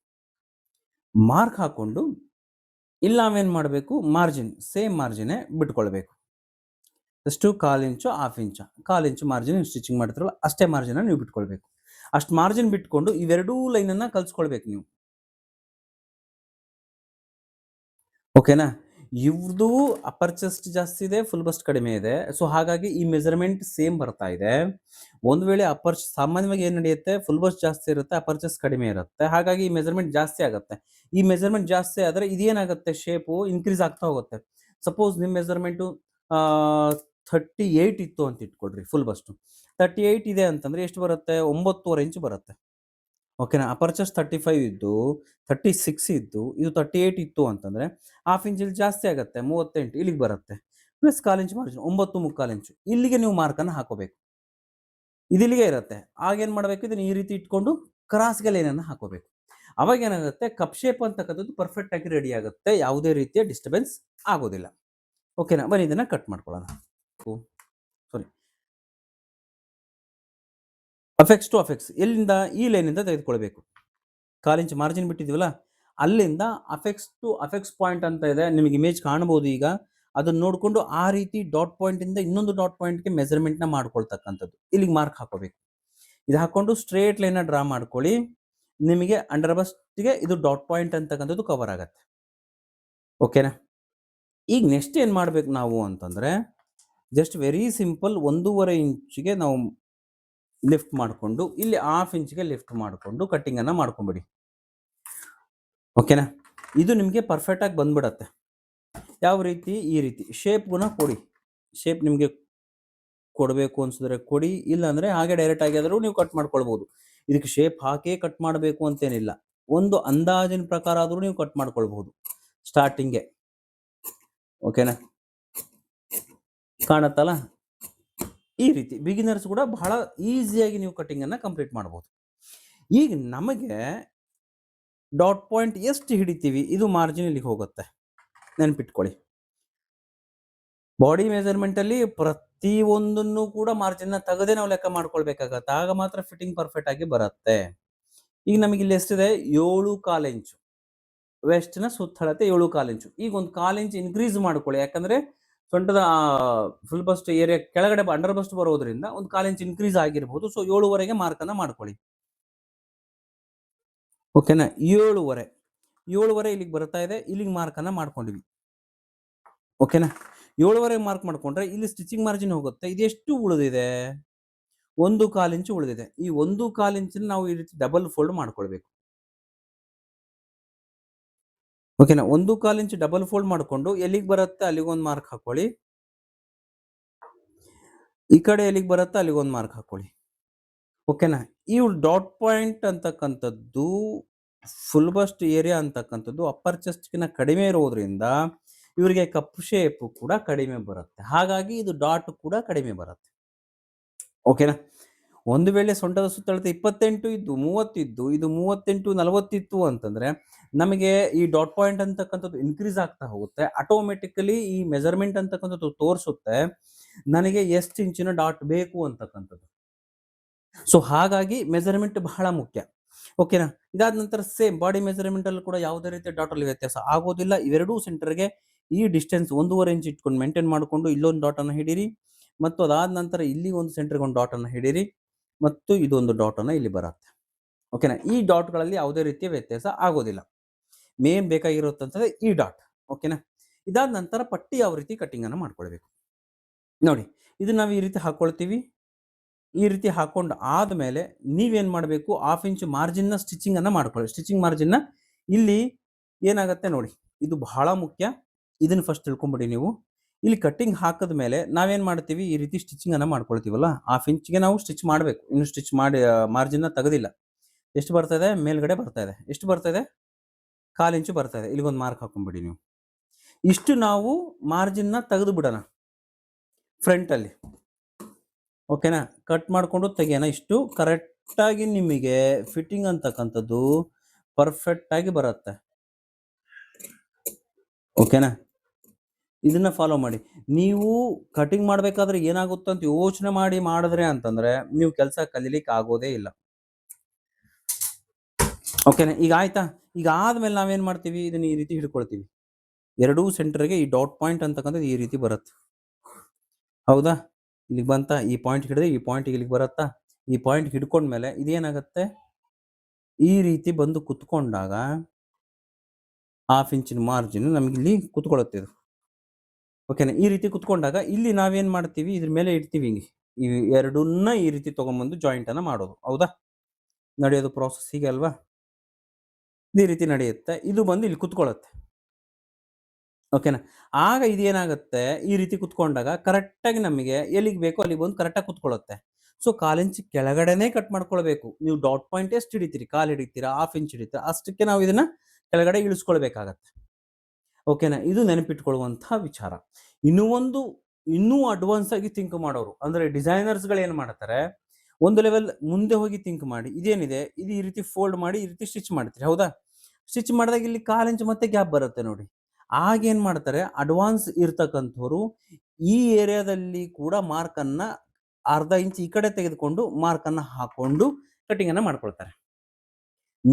ಮಾರ್ಕ್ ಹಾಕ್ಕೊಂಡು ಇಲ್ಲ ನಾವೇನು ಮಾಡಬೇಕು? ಮಾರ್ಜಿನ್, ಸೇಮ್ ಮಾರ್ಜಿನೇ ಬಿಟ್ಕೊಳ್ಬೇಕು. ಎಷ್ಟು ಕಾಲು ಇಂಚು, ಹಾಫ್ ಇಂಚ. ಕಾಲು ಇಂಚು ಮಾರ್ಜಿನ್ ಸ್ಟಿಚಿಂಗ್ ಮಾಡ್ತಿರಲ್ಲ, ಅಷ್ಟೇ ಮಾರ್ಜಿನ ನೀವು ಬಿಟ್ಕೊಳ್ಬೇಕು. ಅಷ್ಟು ಮಾರ್ಜಿನ್ ಬಿಟ್ಕೊಂಡು ಇವೆರಡೂ ಲೈನನ್ನು ಕಲ್ಸ್ಕೊಳ್ಬೇಕು ನೀವು. ಓಕೆನಾ? ಇವ್ರದ್ದು ಅಪರ್ ಚೆಸ್ಟ್ ಜಾಸ್ತಿ ಇದೆ ಫುಲ್ ಬಸ್ಟ್ ಕಡಿಮೆ ಇದೆ. ಸೊ ಹಾಗಾಗಿ ಈ ಮೆಜರ್ಮೆಂಟ್ ಸೇಮ್ ಬರ್ತಾ ಇದೆ. ಒಂದು ವೇಳೆ ಅಪರ್ ಸಾಮಾನ್ಯವಾಗಿ ಏನು ನಡೆಯುತ್ತೆ? ಫುಲ್ ಬಸ್ಟ್ ಜಾಸ್ತಿ ಇರುತ್ತೆ ಅಪರ್ ಚೆಸ್ಟ್ ಕಡಿಮೆ ಇರುತ್ತೆ. ಹಾಗಾಗಿ ಈ ಮೆಜರ್ಮೆಂಟ್ ಜಾಸ್ತಿ ಆಗುತ್ತೆ. ಈ ಮೆಜರ್ಮೆಂಟ್ ಜಾಸ್ತಿ ಆದರೆ ಇದೇನಾಗುತ್ತೆ? ಶೇಪು ಇನ್ಕ್ರೀಸ್ ಆಗ್ತಾ ಹೋಗುತ್ತೆ. ಸಪೋಸ್ ನಿಮ್ಮ ಮೆಜರ್ಮೆಂಟು ಥರ್ಟಿ ಏಯ್ಟ್ ಇತ್ತು ಅಂತ ಇಟ್ಕೊಡ್ರಿ ಫುಲ್ ಬಸ್ಟು ತರ್ಟಿ ಏಯ್ಟ್ ಇದೆ ಅಂತಂದ್ರೆ ಎಷ್ಟು ಬರುತ್ತೆ? ಒಂಬತ್ತುವರೆ ಇಂಚ್ ಬರುತ್ತೆ. ಓಕೆನಾ ಅಪರ್ಚರ್ಸ್ ತರ್ಟಿ ಫೈವ್ ಇದ್ದು ತರ್ಟಿ ಸಿಕ್ಸ್ ಇದ್ದು, ಇದು ತರ್ಟಿ ಏಯ್ಟ್ ಇತ್ತು ಅಂತಂದರೆ ಹಾಫ್ ಇಂಚ್ ಇಲ್ಲಿ ಜಾಸ್ತಿ ಆಗುತ್ತೆ, ಮೂವತ್ತೆಂಟು ಇಲ್ಲಿಗೆ ಬರುತ್ತೆ. ಪ್ಲಸ್ ಕಾಲು ಇಂಚು ಮಾರ್ಜಿನ್ ಒಂಬತ್ತು ಮುಕ್ಕಾಲು ಇಂಚು ಇಲ್ಲಿಗೆ ನೀವು ಮಾರ್ಕನ್ನು ಹಾಕೋಬೇಕು. ಇದಿಲ್ಲಿಗೆ ಇರುತ್ತೆ. ಆಗೇನು ಮಾಡಬೇಕು? ಇದನ್ನು ಈ ರೀತಿ ಇಟ್ಕೊಂಡು ಕ್ರಾಸ್ಗೆ ಲೈನನ್ನು ಹಾಕೋಬೇಕು. ಅವಾಗ ಏನಾಗುತ್ತೆ? ಕಪ್ ಶೇಪ್ ಅಂತಕ್ಕಂಥದ್ದು ಪರ್ಫೆಕ್ಟ್ ಆಗಿ ರೆಡಿ ಆಗುತ್ತೆ. ಯಾವುದೇ ರೀತಿಯ ಡಿಸ್ಟರ್ಬೆನ್ಸ್ ಆಗೋದಿಲ್ಲ. ಓಕೆನಾ ಬನ್ನಿ, ಇದನ್ನು ಕಟ್ ಮಾಡ್ಕೊಳ್ಳೋಣ. ಅಫೆಕ್ಸ್ ಟು ಅಫೆಕ್ಸ್ ಎಲ್ಲಿಂದ ಈ ಲೈನಿಂದ ತೆಗೆದುಕೊಳ್ಬೇಕು. ಕಾಲಿಂಚ್ ಮಾರ್ಜಿನ್ ಬಿಟ್ಟಿದ್ದೀವಲ್ಲ, ಅಲ್ಲಿಂದ ಅಫೆಕ್ಸ್ ಟು ಅಫೆಕ್ಸ್ ಪಾಯಿಂಟ್ ಅಂತ ಇದೆ. ನಿಮಗೆ ಇಮೇಜ್ ಕಾಣಬಹುದು ಈಗ. ಅದನ್ನ ನೋಡಿಕೊಂಡು ಆ ರೀತಿ ಡಾಟ್ ಪಾಯಿಂಟಿಂದ ಇನ್ನೊಂದು ಡಾಟ್ ಪಾಯಿಂಟ್ಗೆ ಮೆಜರ್ಮೆಂಟ್ನ ಮಾಡ್ಕೊಳ್ತಕ್ಕಂಥದ್ದು. ಇಲ್ಲಿಗೆ ಮಾರ್ಕ್ ಹಾಕೋಬೇಕು. ಇದು ಹಾಕೊಂಡು ಸ್ಟ್ರೇಟ್ ಲೈನ ಡ್ರಾ ಮಾಡ್ಕೊಳ್ಳಿ. ನಿಮಗೆ ಅಂಡರ್ ಬಸ್ಟ್ಗೆ ಇದು ಡಾಟ್ ಪಾಯಿಂಟ್ ಅಂತಕ್ಕಂಥದ್ದು ಕವರ್ ಆಗತ್ತೆ. ಓಕೆನಾ ಈಗ ನೆಕ್ಸ್ಟ್ ಏನು ಮಾಡ್ಬೇಕು ನಾವು ಅಂತಂದರೆ ಜಸ್ಟ್ ವೆರಿ ಸಿಂಪಲ್ ಒಂದೂವರೆ ಇಂಚಿಗೆ ನಾವು ಲಿಫ್ಟ್ ಮಾಡಿಕೊಂಡು, ಇಲ್ಲಿ ಹಾಫ್ ಇಂಚ್ಗೆ ಲಿಫ್ಟ್ ಮಾಡಿಕೊಂಡು ಕಟ್ಟಿಂಗನ್ನು ಮಾಡ್ಕೊಂಬಿಡಿ. ಓಕೆನಾ ಇದು ನಿಮಗೆ ಪರ್ಫೆಕ್ಟಾಗಿ ಬಂದ್ಬಿಡತ್ತೆ. ಯಾವ ರೀತಿ? ಈ ರೀತಿ. ಶೇಪ್ಗುನ ಕೊಡಿ. ಶೇಪ್ ನಿಮಗೆ ಕೊಡಬೇಕು ಅನ್ಸಿದ್ರೆ ಕೊಡಿ. ಇಲ್ಲಾಂದರೆ ಹಾಗೆ ಡೈರೆಕ್ಟ್ ಆಗಿ ಆದರೂ ನೀವು ಕಟ್ ಮಾಡ್ಕೊಳ್ಬೋದು. ಇದಕ್ಕೆ ಶೇಪ್ ಹಾಕೇ ಕಟ್ ಮಾಡಬೇಕು ಅಂತೇನಿಲ್ಲ. ಒಂದು ಅಂದಾಜಿನ ಪ್ರಕಾರ ಆದರೂ ನೀವು ಕಟ್ ಮಾಡ್ಕೊಳ್ಬಹುದು ಸ್ಟಾರ್ಟಿಂಗೆ ಓಕೆನಾ ಕಾಣತ್ತಲ್ಲ? ಈ ರೀತಿ ಬಿಗಿನರ್ಸ್ ಕೂಡ ಬಹಳ ಈಸಿಯಾಗಿ ನೀವು ಕಟಿಂಗ್ ಅನ್ನ ಕಂಪ್ಲೀಟ್ ಮಾಡಬಹುದು ಈಗ ನಮಗೆ ಡಾಟ್ ಪಾಯಿಂಟ್ ಎಷ್ಟು ಹಿಡಿತೀವಿ? ಇದು ಮಾರ್ಜಿನ್ ಇಲ್ಲಿಗೆ ಹೋಗುತ್ತೆ. ನೆನ್ಪಿಟ್ಕೊಳ್ಳಿ. ಬಾಡಿ ಮೆಜರ್ಮೆಂಟ್ ಅಲ್ಲಿ ಪ್ರತಿ ಒಂದನ್ನು ಕೂಡ ಮಾರ್ಜಿನ್ ತೆಗೆದೇ ನಾವು ಲೆಕ್ಕ ಮಾಡ್ಕೊಳ್ಬೇಕಾಗತ್ತೆ. ಆಗ ಮಾತ್ರ ಫಿಟ್ಟಿಂಗ್ ಪರ್ಫೆಕ್ಟ್ ಆಗಿ ಬರುತ್ತೆ. ಈಗ ನಮಗೆ ಇಲ್ಲಿ ಎಷ್ಟಿದೆ? ಏಳು ಕಾಲು ಇಂಚು ವೆಸ್ಟ್ನ ಸುತ್ತಳತೆ ಏಳು ಕಾಲು ಇಂಚು ಈಗ ಒಂದು ಕಾಲು ಇಂಚ್ ಇನ್ಕ್ರೀಸ್ ಮಾಡ್ಕೊಳ್ಳಿ. ಯಾಕಂದ್ರೆ ಸೊಂಟದ ಫುಲ್ ಬಸ್ಟ್ ಏರಿಯಾ ಕೆಳಗಡೆ ಅಂಡರ್ ಬಸ್ಟ್ ಬರೋದ್ರಿಂದ ಒಂದು ಕಾಲು ಇಂಚ್ ಇನ್ಕ್ರೀಸ್ ಆಗಿರ್ಬೋದು. ಸೊ ಏಳುವರೆಗೆ ಮಾರ್ಕನ್ನ ಮಾಡ್ಕೊಳ್ಳಿ. ಓಕೆನಾ ಏಳುವರೆ. ಏಳುವರೆ ಇಲ್ಲಿಗೆ ಬರ್ತಾ ಇದೆ. ಇಲ್ಲಿಗೆ ಮಾರ್ಕನ್ನ ಮಾಡ್ಕೊಂಡಿವಿ. ಓಕೆನಾ ಏಳುವರೆ ಮಾರ್ಕ್ ಮಾಡ್ಕೊಂಡ್ರೆ ಇಲ್ಲಿ ಸ್ಟಿಚಿಂಗ್ ಮಾರ್ಜಿನ್ ಹೋಗುತ್ತೆ. ಇದೆಷ್ಟು ಉಳಿದಿದೆ? ಒಂದು ಕಾಲು ಇಂಚು ಉಳಿದಿದೆ. ಈ ಒಂದು ಕಾಲು ಇಂಚಿನ ನಾವು ಈ ರೀತಿ ಡಬಲ್ ಫೋಲ್ಡ್ ಮಾಡ್ಕೊಳ್ಬೇಕು. ಓಕೆನಾ ಒಂದು ಕಾಲು ಇಂಚ್ ಡಬಲ್ ಫೋಲ್ಡ್ ಮಾಡಿಕೊಂಡು ಎಲ್ಲಿಗೆ ಬರುತ್ತೆ ಅಲ್ಲಿಗೊಂದು ಮಾರ್ಕ್ ಹಾಕೊಳ್ಳಿ. ಈ ಕಡೆ ಎಲ್ಲಿಗೆ ಬರುತ್ತೆ ಅಲ್ಲಿಗೊಂದು ಮಾರ್ಕ್ ಹಾಕೊಳ್ಳಿ. ಓಕೆನಾ ಈ ಡಾಟ್ ಪಾಯಿಂಟ್ ಅಂತಕ್ಕಂಥದ್ದು ಫುಲ್ ಬಸ್ಟ್ ಏರಿಯಾ ಅಂತಕ್ಕಂಥದ್ದು ಅಪ್ಪರ್ ಚೆಸ್ಟ್ಗಿನ ಕಡಿಮೆ ಇರೋದ್ರಿಂದ ಇವರಿಗೆ ಕಪ್ ಶೇಪ್ ಕೂಡ ಕಡಿಮೆ ಬರುತ್ತೆ. ಹಾಗಾಗಿ ಇದು ಡಾಟ್ ಕೂಡ ಕಡಿಮೆ ಬರುತ್ತೆ. ಓಕೆನಾ ಒಂದು ವೇಳೆ ಸೊಂಟದ ಸುತ್ತಳತೆ ಇಪ್ಪತ್ತೆಂಟು ಇದ್ದು ಮೂವತ್ತಿದ್ದು, ಇದು ಮೂವತ್ತೆಂಟು ನಲವತ್ತಿತ್ತು ಅಂತಂದ್ರೆ ನಮಗೆ ಈ ಡಾಟ್ ಪಾಯಿಂಟ್ ಅಂತಕ್ಕಂಥದ್ದು ಇನ್ಕ್ರೀಸ್ ಆಗ್ತಾ ಹೋಗುತ್ತೆ. ಆಟೋಮೆಟಿಕಲಿ ಈ ಮೆಜರ್ಮೆಂಟ್ ಅಂತಕ್ಕಂಥದ್ದು ತೋರಿಸುತ್ತೆ. ನನಗೆ ಎಷ್ಟು ಇಂಚಿನ ಡಾಟ್ ಬೇಕು ಅಂತಕ್ಕಂಥದ್ದು. ಸೊ ಹಾಗಾಗಿ ಮೆಜರ್ಮೆಂಟ್ ಬಹಳ ಮುಖ್ಯ. ಓಕೆನಾ ಇದಾದ ನಂತರ ಸೇಮ್ ಬಾಡಿ ಮೆಜರ್ಮೆಂಟ್ ಅಲ್ಲಿ ಕೂಡ ಯಾವುದೇ ರೀತಿಯ ಡಾಟ್ ಅಲ್ಲಿ ವ್ಯತ್ಯಾಸ ಆಗೋದಿಲ್ಲ. ಇವೆರಡೂ ಸೆಂಟರ್ಗೆ ಈ ಡಿಸ್ಟೆನ್ಸ್ ಒಂದೂವರೆ ಇಂಚ್ ಇಟ್ಕೊಂಡು ಮೇಂಟೈನ್ ಮಾಡಿಕೊಂಡು ಇಲ್ಲೊಂದು ಡಾಟ್ ಅನ್ನು ಹಿಡೀರಿ. ಮತ್ತು ಅದಾದ ನಂತರ ಇಲ್ಲಿ ಒಂದು ಸೆಂಟರ್ಗೆ ಒಂದು ಡಾಟ್ ಅನ್ನು ಹಿಡೀರಿ. ಮತ್ತು ಇದೊಂದು ಡಾಟ್ ಅನ್ನ ಇಲ್ಲಿ ಬರುತ್ತೆ. ಓಕೆನಾ ಈ ಡಾಟ್ಗಳಲ್ಲಿ ಯಾವುದೇ ರೀತಿಯ ವ್ಯತ್ಯಾಸ ಆಗೋದಿಲ್ಲ. ಮೇನ್ ಬೇಕಾಗಿರುತ್ತಂತಂದ್ರೆ ಈ ಡಾಟ್ ಓಕೆನಾ ಇದಾದ ನಂತರ ಪಟ್ಟಿ ಯಾವ ರೀತಿ ಕಟ್ಟಿಂಗನ್ನು ಮಾಡ್ಕೊಳ್ಬೇಕು. ನೋಡಿ ಇದು ನಾವು ಈ ರೀತಿ ಹಾಕ್ಕೊಳ್ತೀವಿ ಈ ರೀತಿ ಹಾಕೊಂಡು ಆದಮೇಲೆ ನೀವೇನು ಮಾಡಬೇಕು? ಹಾಫ್ ಇಂಚ್ ಮಾರ್ಜಿನ್ನ ಸ್ಟಿಚಿಂಗ್ ಅನ್ನ ಮಾಡ್ಕೊಳ್ಳಿ. ಸ್ಟಿಚಿಂಗ್ ಮಾರ್ಜಿನ್ನ ಇಲ್ಲಿ ಏನಾಗುತ್ತೆ ನೋಡಿ, ಇದು ಬಹಳ ಮುಖ್ಯ. ಇದನ್ನು ಫಸ್ಟ್ ತಿಳ್ಕೊಂಬಿಡಿ ನೀವು. ಇಲ್ಲಿ ಕಟ್ಟಿಂಗ್ ಹಾಕಿದ ಮೇಲೆ ನಾವೇನು ಮಾಡ್ತೀವಿ? ಈ ರೀತಿ ಸ್ಟಿಚಿಂಗ್ ಅನ್ನ ಮಾಡ್ಕೊಳ್ತೀವಲ್ಲ? ಹಾಫ್ ಇಂಚ್ಗೆ ನಾವು ಸ್ಟಿಚ್ ಮಾಡಬೇಕು. ಇನ್ನು ಸ್ಟಿಚ್ ಮಾಡಿ ಮಾರ್ಜಿನ್ನ ತೆಗೆದಿಲ್ಲ. ಎಷ್ಟು ಬರ್ತಾ ಇದೆ? ಮೇಲ್ಗಡೆ ಬರ್ತಾ ಇದೆ. ಎಷ್ಟು ಬರ್ತಾ ಇದೆ? ಕಾಲು ಇಂಚು ಬರ್ತಾ ಇದೆ. ಇಲ್ಲಿಗೊಂದು ಮಾರ್ಕ್ ಹಾಕೊಂಡ್ಬಿಡಿ ನೀವು. ಇಷ್ಟು ನಾವು ಮಾರ್ಜಿನ್ನ ತೆಗೆದು ಬಿಡೋಣ. ಫ್ರಂಟಲ್ಲಿ ಓಕೆನಾ ಕಟ್ ಮಾಡಿಕೊಂಡು ತೆಗಿಯೋಣ. ಇಷ್ಟು ಕರೆಕ್ಟಾಗಿ ನಿಮಗೆ ಫಿಟ್ಟಿಂಗ್ ಅಂತಕ್ಕಂಥದ್ದು ಪರ್ಫೆಕ್ಟ್ ಆಗಿ ಬರುತ್ತೆ. ಓಕೆನಾ ಇದನ್ನ ಫಾಲೋ ಮಾಡಿ. ನೀವು ಕಟಿಂಗ್ ಮಾಡ್ಬೇಕಾದ್ರೆ ಏನಾಗುತ್ತೆ ಅಂತ ಯೋಚನೆ ಮಾಡಿ ಮಾಡಿದ್ರೆ ಅಂತಂದ್ರೆ ನೀವು ಕೆಲಸ ಕಲೀಲಿಕ್ಕೆ ಆಗೋದೇ ಇಲ್ಲ. ಓಕೆನಾ ಈಗ ಆಯ್ತಾ? ಈಗ ಆದಮೇಲೆ ನಾವೇನ್ ಮಾಡ್ತೀವಿ? ಇದನ್ನ ಈ ರೀತಿ ಹಿಡ್ಕೊಳ್ತೀವಿ. ಎರಡೂ ಸೆಂಟರ್ಗೆ ಈ ಡಾಟ್ ಪಾಯಿಂಟ್ ಅಂತಕ್ಕಂಥದ್ದು ಈ ರೀತಿ ಬರುತ್ತೆ. ಹೌದಾ? ಇಲ್ಲಿಗೆ ಬಂತ? ಈ ಪಾಯಿಂಟ್ ಹಿಡಿದ್ರೆ ಈ ಪಾಯಿಂಟ್ ಇಲ್ಲಿಗೆ ಬರುತ್ತಾ? ಈ ಪಾಯಿಂಟ್ ಹಿಡ್ಕೊಂಡ್ಮೇಲೆ ಇದೇನಾಗತ್ತೆ? ಈ ರೀತಿ ಬಂದು ಕುತ್ಕೊಂಡಾಗ ಹಾಫ್ ಇಂಚಿನ ಮಾರ್ಜಿನ್ ನಮಗೆ ಇಲ್ಲಿ ಕುತ್ಕೊಳ್ಳುತ್ತೆ ಇದು. ಓಕೆನಾ ಈ ರೀತಿ ಕುತ್ಕೊಂಡಾಗ ಇಲ್ಲಿ ನಾವೇನು ಮಾಡ್ತೀವಿ? ಇದ್ರ ಮೇಲೆ ಇಡ್ತೀವಿ ಹಿಂಗೆ. ಈ ಎರಡನ್ನ ಈ ರೀತಿ ತಗೊಂಬಂದು ಜಾಯಿಂಟ್ ಅನ್ನ ಮಾಡೋದು. ಹೌದಾ? ನಡೆಯೋದು ಪ್ರಾಸೆಸ್ ಹೀಗೆ ಅಲ್ವಾ? ಈ ರೀತಿ ನಡೆಯುತ್ತೆ. ಇದು ಬಂದು ಇಲ್ಲಿ ಕುತ್ಕೊಳ್ಳುತ್ತೆ ಓಕೆನಾ ಆಗ ಇದೇನಾಗುತ್ತೆ? ಈ ರೀತಿ ಕುತ್ಕೊಂಡಾಗ ಕರೆಕ್ಟಾಗಿ ನಮಗೆ ಎಲ್ಲಿಗೆ ಬೇಕೋ ಅಲ್ಲಿಗೆ ಬಂದು ಕರೆಕ್ಟಾಗಿ ಕುತ್ಕೊಳ್ಳುತ್ತೆ ಸೊ ಕಾಲು ಇಂಚ್ ಕೆಳಗಡೆನೆ ಕಟ್ ಮಾಡ್ಕೊಳ್ಬೇಕು. ನೀವು ಡಾಟ್ ಪಾಯಿಂಟ್ ಎಷ್ಟು ಹಿಡಿತೀರಿ? ಕಾಲು ಹಿಡಿತೀರಾ? ಹಾಫ್ ಇಂಚ್ ಹಿಡಿತೀರಾ? ಅಷ್ಟಕ್ಕೆ ನಾವು ಇದನ್ನ ಕೆಳಗಡೆ ಇಳಿಸ್ಕೊಳ್ಬೇಕಾಗತ್ತೆ. ಓಕೆನಾ? ಇದು ನೆನಪಿಟ್ಕೊಳ್ಳುವಂತಹ ವಿಚಾರ. ಇನ್ನೂ ಒಂದು, ಇನ್ನೂ ಅಡ್ವಾನ್ಸ್ ಆಗಿ ಥಿಂಕ್ ಮಾಡೋರು, ಅಂದ್ರೆ ಡಿಸೈನರ್ಸ್ಗಳು ಏನು ಮಾಡ್ತಾರೆ? ಒಂದು ಲೆವೆಲ್ ಮುಂದೆ ಹೋಗಿ ಥಿಂಕ್ ಮಾಡಿ, ಇದೇನಿದೆ? ಇದು ಈ ರೀತಿ ಫೋಲ್ಡ್ ಮಾಡಿ, ಈ ರೀತಿ ಸ್ಟಿಚ್ ಮಾಡ್ತೀರಿ, ಹೌದಾ? ಸ್ಟಿಚ್ ಮಾಡಿದಾಗ ಇಲ್ಲಿ ಕಾಲು ಇಂಚು ಮತ್ತೆ ಗ್ಯಾಪ್ ಬರುತ್ತೆ ನೋಡಿ. ಆಗ ಏನ್ ಮಾಡ್ತಾರೆ? ಅಡ್ವಾನ್ಸ್ ಇರ್ತಕ್ಕಂಥವ್ರು ಈ ಏರಿಯಾದಲ್ಲಿ ಕೂಡ ಮಾರ್ಕನ್ನು ಅರ್ಧ ಇಂಚು ಈ ಕಡೆ ತೆಗೆದುಕೊಂಡು ಮಾರ್ಕನ್ನು ಹಾಕೊಂಡು ಕಟಿಂಗ್ ಅನ್ನ ಮಾಡ್ಕೊಳ್ತಾರೆ.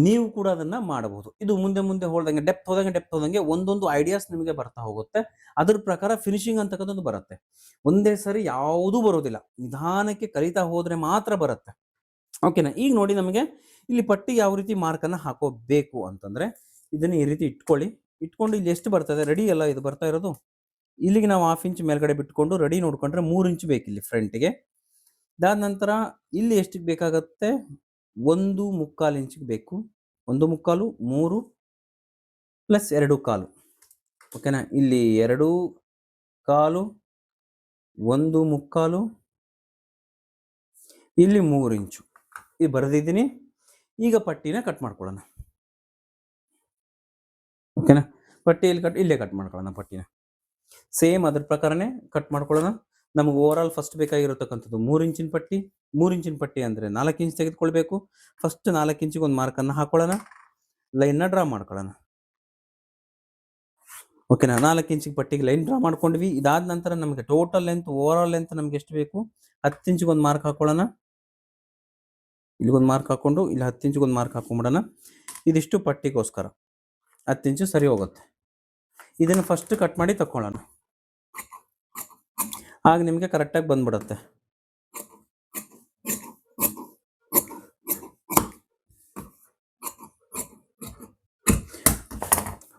ನೀವು ಕೂಡ ಅದನ್ನ ಮಾಡಬಹುದು. ಇದು ಮುಂದೆ ಮುಂದೆ ಹೋದಂಗೆ ಡೆಪ್ತ್ ಹೋದಂಗೆ ಡೆಪ್ತ್ ಹೋದಂಗೆ ಒಂದೊಂದು ಐಡಿಯಾಸ್ ನಿಮಗೆ ಬರ್ತಾ ಹೋಗುತ್ತೆ. ಅದ್ರ ಪ್ರಕಾರ ಫಿನಿಶಿಂಗ್ ಅಂತಕ್ಕಂಥದ್ದು ಬರುತ್ತೆ. ಒಂದೇ ಸರಿ ಯಾವುದೂ ಬರೋದಿಲ್ಲ. ನಿಧಾನಕ್ಕೆ ಕಲಿತಾ ಹೋದ್ರೆ ಮಾತ್ರ ಬರುತ್ತೆ. ಓಕೆನಾ ಈಗ ನೋಡಿ ನಮಗೆ ಇಲ್ಲಿ ಪಟ್ಟಿ ಯಾವ ರೀತಿ ಮಾರ್ಕನ್ನು ಹಾಕೋಬೇಕು ಅಂತಂದ್ರೆ, ಇದನ್ನ ಈ ರೀತಿ ಇಟ್ಕೊಳ್ಳಿ. ಇಟ್ಕೊಂಡು ಇಲ್ಲಿ ಎಷ್ಟು ಬರ್ತದೆ? ರೆಡಿ ಅಲ್ಲ ಇದು ಬರ್ತಾ ಇರೋದು? ಇಲ್ಲಿಗೆ ನಾವು ಹಾಫ್ ಇಂಚ್ ಮೇಲ್ಗಡೆ ಬಿಟ್ಕೊಂಡು ರೆಡಿ ನೋಡ್ಕೊಂಡ್ರೆ ಮೂರು ಇಂಚ್ ಬೇಕು ಇಲ್ಲಿ ಫ್ರಂಟ್ಗೆ ಅದಾದ ನಂತರ ಇಲ್ಲಿ ಎಷ್ಟಿಗೆ ಬೇಕಾಗತ್ತೆ? ಒಂದು ಮುಕ್ಕಾಲು ಇಂಚಿಗೆ ಬೇಕು. ಒಂದು ಮುಕ್ಕಾಲು, ಮೂರು ಪ್ಲಸ್ ಎರಡು ಕಾಲು. ಓಕೆನಾ ಇಲ್ಲಿ ಎರಡು ಕಾಲು, ಒಂದು ಮುಕ್ಕಾಲು, ಇಲ್ಲಿ ಮೂರು ಇಂಚು. ಇದು ಬರೆದಿದ್ದೀನಿ. ಈಗ ಪಟ್ಟಿನ ಕಟ್ ಮಾಡ್ಕೊಳ್ಳೋಣ. ಓಕೆನಾ ಪಟ್ಟಿಯಲ್ಲಿ ಕಟ್ ಇಲ್ಲೇ ಕಟ್ ಮಾಡ್ಕೊಳ್ಳೋಣ ಪಟ್ಟಿನ. ಸೇಮ್ ಅದ್ರ ಪ್ರಕಾರನೇ ಕಟ್ ಮಾಡ್ಕೊಳ್ಳೋಣ. ನಮಗೆ ಓವರ್ ಆಲ್ ಫಸ್ಟ್ ಬೇಕಾಗಿರತಕ್ಕಂಥದ್ದು ಮೂರು ಇಂಚಿನ ಪಟ್ಟಿ, ಮೂರು ಇಂಚಿನ ಪಟ್ಟಿ ಅಂದರೆ ನಾಲ್ಕು ಇಂಚ್ ತೆಗೆದುಕೊಳ್ಬೇಕು. ಫಸ್ಟ್ ನಾಲ್ಕು ಇಂಚಿಗೆ ಒಂದು ಮಾರ್ಕನ್ನು ಹಾಕೊಳ್ಳೋಣ. ಲೈನ್ನ ಡ್ರಾ ಮಾಡ್ಕೊಳ್ಳೋಣ. ಓಕೆನಾ ನಾಲ್ಕು ಇಂಚಿಗೆ ಪಟ್ಟಿಗೆ ಲೈನ್ ಡ್ರಾ ಮಾಡ್ಕೊಂಡ್ವಿ. ಇದಾದ ನಂತರ ನಮಗೆ ಟೋಟಲ್ ಲೆಂತ್ ಓವರ್ ಲೆಂತ್ ನಮ್ಗೆ ಎಷ್ಟು ಬೇಕು? ಹತ್ತು ಇಂಚಿಗೆ ಒಂದು ಮಾರ್ಕ್ ಹಾಕೊಳ್ಳೋಣ. ಇಲ್ಲಿಗೊಂದು ಮಾರ್ಕ್ ಹಾಕೊಂಡು, ಇಲ್ಲಿ ಹತ್ತು ಇಂಚಿಗೆ ಒಂದು ಮಾರ್ಕ್ ಹಾಕೊಂಡ್ಬಿಡೋಣ ಇದಿಷ್ಟು ಪಟ್ಟಿಗೋಸ್ಕರ. ಹತ್ತು ಇಂಚು ಸರಿ ಹೋಗುತ್ತೆ. ಇದನ್ನು ಫಸ್ಟ್ ಕಟ್ ಮಾಡಿ ತಕೊಳ್ಳೋಣ ಆಗ ನಿಮಗೆ ಕರೆಕ್ಟಾಗಿ ಬಂದ್ಬಿಡುತ್ತೆ.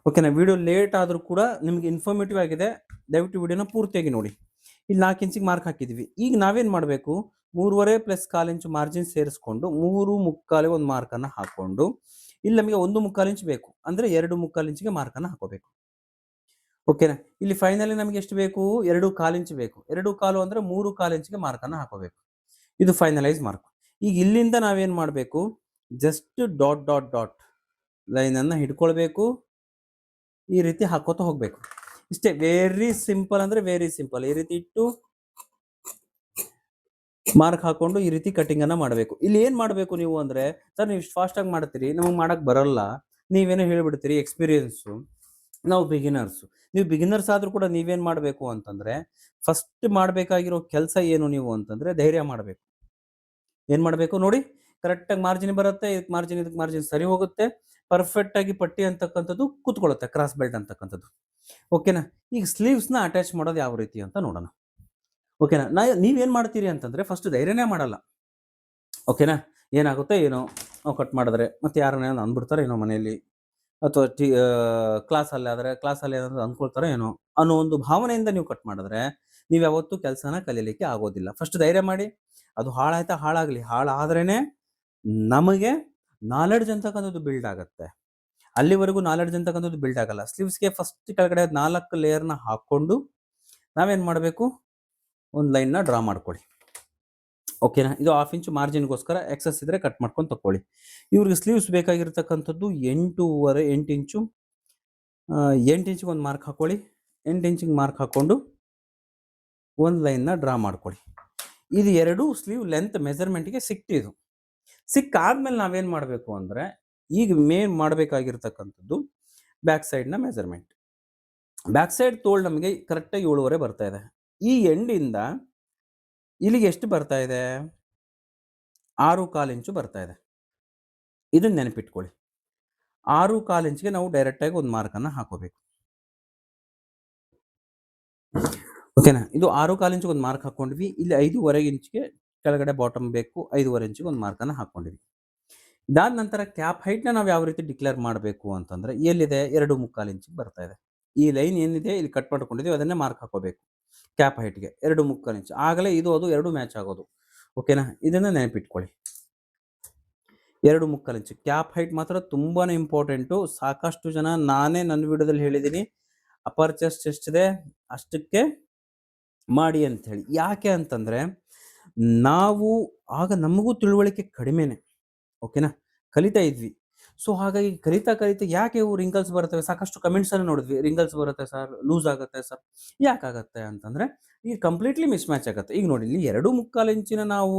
ಓಕೆನಾ ವಿಡಿಯೋ ಲೇಟ್ ಆದರೂ ಕೂಡ ನಿಮಗೆ ಇನ್ಫಾರ್ಮೇಟಿವ್ ಆಗಿದೆ. ದಯವಿಟ್ಟು ವಿಡಿಯೋನ ಪೂರ್ತಿಯಾಗಿ ನೋಡಿ. ಇಲ್ಲಿ ನಾಲ್ಕು ಇಂಚಿಗೆ ಮಾರ್ಕ್ ಹಾಕಿದ್ವಿ. ಈಗ ನಾವೇನು ಮಾಡಬೇಕು? ಮೂರುವರೆ ಪ್ಲಸ್ ಕಾಲು ಇಂಚು ಮಾರ್ಜಿನ್ ಸೇರಿಸ್ಕೊಂಡು ಮೂರು ಮುಕ್ಕಾಲಿಗೆ ಒಂದು ಮಾರ್ಕನ್ನು ಹಾಕ್ಕೊಂಡು, ಇಲ್ಲಿ ನಮಗೆ ಒಂದು ಮುಕ್ಕಾಲು ಇಂಚ್ ಬೇಕು. ಅಂದರೆ ಎರಡು ಮುಕ್ಕಾಲು ಇಂಚಿಗೆ ಮಾರ್ಕನ್ನು ಹಾಕೋಬೇಕು. ಓಕೆನಾ? ಇಲ್ಲಿ ಫೈನಲಿ ನಮಗೆ ಎಷ್ಟು ಬೇಕು? ಎರಡು ಕಾಲು ಇಂಚ್ ಬೇಕು. ಎರಡು ಕಾಲು ಅಂದ್ರೆ ಮೂರು ಕಾಲು ಇಂಚಿಗೆ ಮಾರ್ಕನ್ನು ಹಾಕೋಬೇಕು. ಇದು ಫೈನಲೈಸ್ ಮಾರ್ಕ್ ಈಗ ಇಲ್ಲಿಂದ ನಾವೇನು ಮಾಡಬೇಕು? ಜಸ್ಟ್ ಡಾಟ್ ಡಾಟ್ ಡಾಟ್ ಲೈನನ್ನು ಹಿಡ್ಕೊಳ್ಬೇಕು. ಈ ರೀತಿ ಹಾಕೋತ ಹೋಗಬೇಕು. ಇಷ್ಟೇ ವೆರಿ ಸಿಂಪಲ್ ಅಂದ್ರೆ ವೆರಿ ಸಿಂಪಲ್ ಈ ರೀತಿ ಇಟ್ಟು ಮಾರ್ಕ್ ಹಾಕೊಂಡು ಈ ರೀತಿ ಕಟಿಂಗ್ ಅನ್ನ ಮಾಡಬೇಕು. ಇಲ್ಲಿ ಏನ್ ಮಾಡಬೇಕು ನೀವು ಅಂದ್ರೆ ಸರ್ ನೀವು ಫಾಸ್ಟ್ ಆಗಿ ಮಾಡ್ತೀರಿ, ನಮಗೆ ಮಾಡಕ್ ಬರಲ್ಲ. ನೀವೇನೋ ಹೇಳ್ಬಿಡ್ತೀರಿ ಎಕ್ಸ್ಪೀರಿಯನ್ಸು ನಾವು ಬಿಗಿನರ್ಸ್ ನೀವು ಬಿಗಿನರ್ಸ್ ಆದರೂ ಕೂಡ ನೀವೇನು ಮಾಡಬೇಕು ಅಂತಂದ್ರೆ ಫಸ್ಟ್ ಮಾಡಬೇಕಾಗಿರೋ ಕೆಲಸ ಏನು ನೀವು ಅಂತಂದ್ರೆ ಧೈರ್ಯ ಮಾಡಬೇಕು. ಏನು ಮಾಡಬೇಕು ನೋಡಿ ಕರೆಕ್ಟಾಗಿ ಮಾರ್ಜಿನ್ ಬರುತ್ತೆ ಇದಕ್ಕೆ ಮಾರ್ಜಿನ್ ಇದಕ್ಕೆ ಮಾರ್ಜಿನ್ ಸರಿ ಹೋಗುತ್ತೆ ಪರ್ಫೆಕ್ಟ್ ಆಗಿ ಪಟ್ಟಿ ಅಂತಕ್ಕಂಥದ್ದು ಕೂತ್ಕೊಳ್ಳುತ್ತೆ ಕ್ರಾಸ್ ಬೆಲ್ಟ್ ಅಂತಕ್ಕಂಥದ್ದು. ಓಕೆನಾ ಈಗ ಸ್ಲೀವ್ಸ್ನ ಅಟ್ಯಾಚ್ ಮಾಡೋದು ಯಾವ ರೀತಿ ಅಂತ ನೋಡೋಣ. ಓಕೆನಾ ನಾ? ನೀವೇನು ಮಾಡ್ತೀರಿ ಅಂತಂದರೆ ಫಸ್ಟ್ ಧೈರ್ಯನೇ ಮಾಡಲ್ಲ. ಓಕೆನಾ ಏನಾಗುತ್ತೆ? ಏನೋ, ನಾವು ಕಟ್ ಮಾಡಿದ್ರೆ ಮತ್ತೆ ಯಾರನ್ನ ಅಂದ್ಬಿಡ್ತಾರೆ, ಏನೋ ಮನೆಯಲ್ಲಿ ಅಥವಾ ಟಿ ಕ್ಲಾಸಲ್ಲಿ ಆದರೆ ಕ್ಲಾಸಲ್ಲಿ ಏನಾದರೂ ಅಂದ್ಕೊಳ್ತಾರೆ ಏನೋ ಅನ್ನೋ ಒಂದು ಭಾವನೆಯಿಂದ ನೀವು ಕಟ್ ಮಾಡಿದ್ರೆ ನೀವು ಯಾವತ್ತೂ ಕೆಲಸನ ಕಲೀಲಿಕ್ಕೆ ಆಗೋದಿಲ್ಲ. ಫಸ್ಟ್ ಧೈರ್ಯ ಮಾಡಿ, ಅದು ಹಾಳಾಯ್ತಾ ಹಾಳಾಗಲಿ ಹಾಳಾದ್ರೇ ನಮಗೆ ನಾಲೆಡ್ಜ್ ಅಂತಕ್ಕಂಥದ್ದು ಬಿಲ್ಡ್ ಆಗುತ್ತೆ. ಅಲ್ಲಿವರೆಗೂ ನಾಲೆಡ್ಜ್ ಅಂತಕ್ಕಂಥದ್ದು ಬಿಲ್ಡ್ ಆಗಲ್ಲ. ಸ್ಲೀವ್ಸ್ಗೆ ಫಸ್ಟ್ ಕೆಳಗಡೆ ನಾಲ್ಕು ಲೇಯರ್ನ ಹಾಕ್ಕೊಂಡು ನಾವೇನು ಮಾಡಬೇಕು? ಒಂದು ಲೈನ್ನ ಡ್ರಾ ಮಾಡ್ಕೊಳ್ಳಿ. ಓಕೆನಾ ಇದು ಹಾಫ್ ಇಂಚ್ ಮಾರ್ಜಿನ್ಗೋಸ್ಕರ ಎಕ್ಸಸ್ ಇದ್ರೆ ಕಟ್ ಮಾಡ್ಕೊಂಡು ತಗೊಳ್ಳಿ ಇವ್ರಿಗೆ ಸ್ಲೀವ್ಸ್ ಬೇಕಾಗಿರ್ತಕ್ಕಂಥದ್ದು ಎಂಟೂವರೆ, ಎಂಟು ಇಂಚು ಎಂಟು ಇಂಚಿಗೆ ಒಂದು ಮಾರ್ಕ್ ಹಾಕೊಳ್ಳಿ. ಎಂಟು ಇಂಚಿಗೆ ಮಾರ್ಕ್ ಹಾಕೊಂಡು ಒಂದು ಲೈನ್ನ ಡ್ರಾ ಮಾಡ್ಕೊಳ್ಳಿ. ಇದು ಎರಡು ಸ್ಲೀವ್ ಲೆಂತ್ ಮೆಜರ್ಮೆಂಟ್ಗೆ ಸಿಕ್ತಿದು ಸಿಕ್ಕಾದ್ಮೇಲೆ ನಾವೇನು ಮಾಡಬೇಕು ಅಂದರೆ ಈಗ ಮೇನ್ ಮಾಡಬೇಕಾಗಿರ್ತಕ್ಕಂಥದ್ದು ಬ್ಯಾಕ್ ಸೈಡ್ನ ಮೆಜರ್ಮೆಂಟ್ ಬ್ಯಾಕ್ ಸೈಡ್ ತೋಳು ನಮಗೆ ಕರೆಕ್ಟಾಗಿ ಏಳುವರೆ ಬರ್ತಾ ಇದೆ. ಈ ಎಂಡಿಂದ ಇಲ್ಲಿಗೆ ಎಷ್ಟು ಬರ್ತಾ ಇದೆ? ಆರು ಕಾಲು ಇಂಚು ಬರ್ತಾ ಇದೆ. ಇದನ್ನು ನೆನಪಿಟ್ಕೊಳ್ಳಿ. ಆರು ಕಾಲು ಇಂಚಿಗೆ ನಾವು ಡೈರೆಕ್ಟಾಗಿ ಒಂದು ಮಾರ್ಕನ್ನು ಹಾಕೋಬೇಕು. ಓಕೆನಾ ಇದು ಆರು ಕಾಲು ಇಂಚಿಗೆ ಒಂದು ಮಾರ್ಕ್ ಹಾಕೊಂಡ್ವಿ. ಇಲ್ಲಿ ಐದೂವರೆ ಇಂಚಿಗೆ ಕೆಳಗಡೆ ಬಾಟಮ್ ಬೇಕು, ಐದೂವರೆ ಇಂಚಿಗೆ ಒಂದು ಮಾರ್ಕನ್ನು ಹಾಕ್ಕೊಂಡಿದ್ವಿ ಇದಾದ ನಂತರ ಕ್ಯಾಪ್ ಹೈಟ್ನ ನಾವು ಯಾವ ರೀತಿ ಡಿಕ್ಲೇರ್ ಮಾಡಬೇಕು ಅಂತಂದರೆ, ಎಲ್ಲಿದೆ? ಎರಡು ಮುಕ್ಕಾಲು ಇಂಚಿಗೆ ಬರ್ತಾ ಇದೆ. ಈ ಲೈನ್ ಏನಿದೆ? ಇಲ್ಲಿ ಕಟ್ ಮಾಡ್ಕೊಂಡಿದ್ದೀವಿ ಅದನ್ನೇ ಮಾರ್ಕ್ ಹಾಕೋಬೇಕು. ಕ್ಯಾಪ್ ಹೈಟ್ಗೆ ಎರಡು ಮುಕ್ಕಾಲು ಇಂಚು ಆಗಲೇ ಇದು ಅದು ಎರಡು ಮ್ಯಾಚ್ ಆಗೋದು. ಓಕೆನಾ ಇದನ್ನ ನೆನಪಿಟ್ಕೊಳ್ಳಿ. ಎರಡು ಮುಕ್ಕಾಲು ಇಂಚು ಕ್ಯಾಪ್ ಹೈಟ್ ಮಾತ್ರ ತುಂಬಾನೇ ಇಂಪಾರ್ಟೆಂಟು ಸಾಕಷ್ಟು ಜನ ನಾನೇ ನನ್ನ ವಿಡಿಯೋದಲ್ಲಿ ಹೇಳಿದ್ದೀನಿ ಅಪರ್ ಚೆಸ್ಟ್ ಎಷ್ಟಿದೆ ಅಷ್ಟಕ್ಕೆ ಮಾಡಿ ಅಂತ ಹೇಳಿ ಯಾಕೆ ಅಂತಂದ್ರೆ, ನಾವು ಆಗ ನಮಗೂ ತಿಳುವಳಿಕೆ ಕಡಿಮೆನೆ. ಓಕೆನಾ ಕಲಿತಾ ಇದ್ವಿ. ಸೊ ಹಾಗಾಗಿ ಕಲಿತಾ ಕಲಿತಾ ಯಾಕೆ ಇವು ರಿಂಗಲ್ಸ್ ಬರ್ತವೆ ಸಾಕಷ್ಟು ಕಮೆಂಟ್ಸ್ ಅನ್ನು ನೋಡಿದ್ವಿ. ರಿಂಗಲ್ಸ್ ಬರುತ್ತೆ ಸರ್ ಲೂಸ್ ಆಗುತ್ತೆ ಸರ್ ಯಾಕಾಗತ್ತೆ ಅಂತಂದ್ರೆ ಈಗ ಕಂಪ್ಲೀಟ್ಲಿ ಮಿಸ್ ಮ್ಯಾಚ್ ಆಗುತ್ತೆ. ಈಗ ನೋಡಿ, ಇಲ್ಲಿ ಎರಡು ಮುಕ್ಕಾಲು ಇಂಚಿನ ನಾವು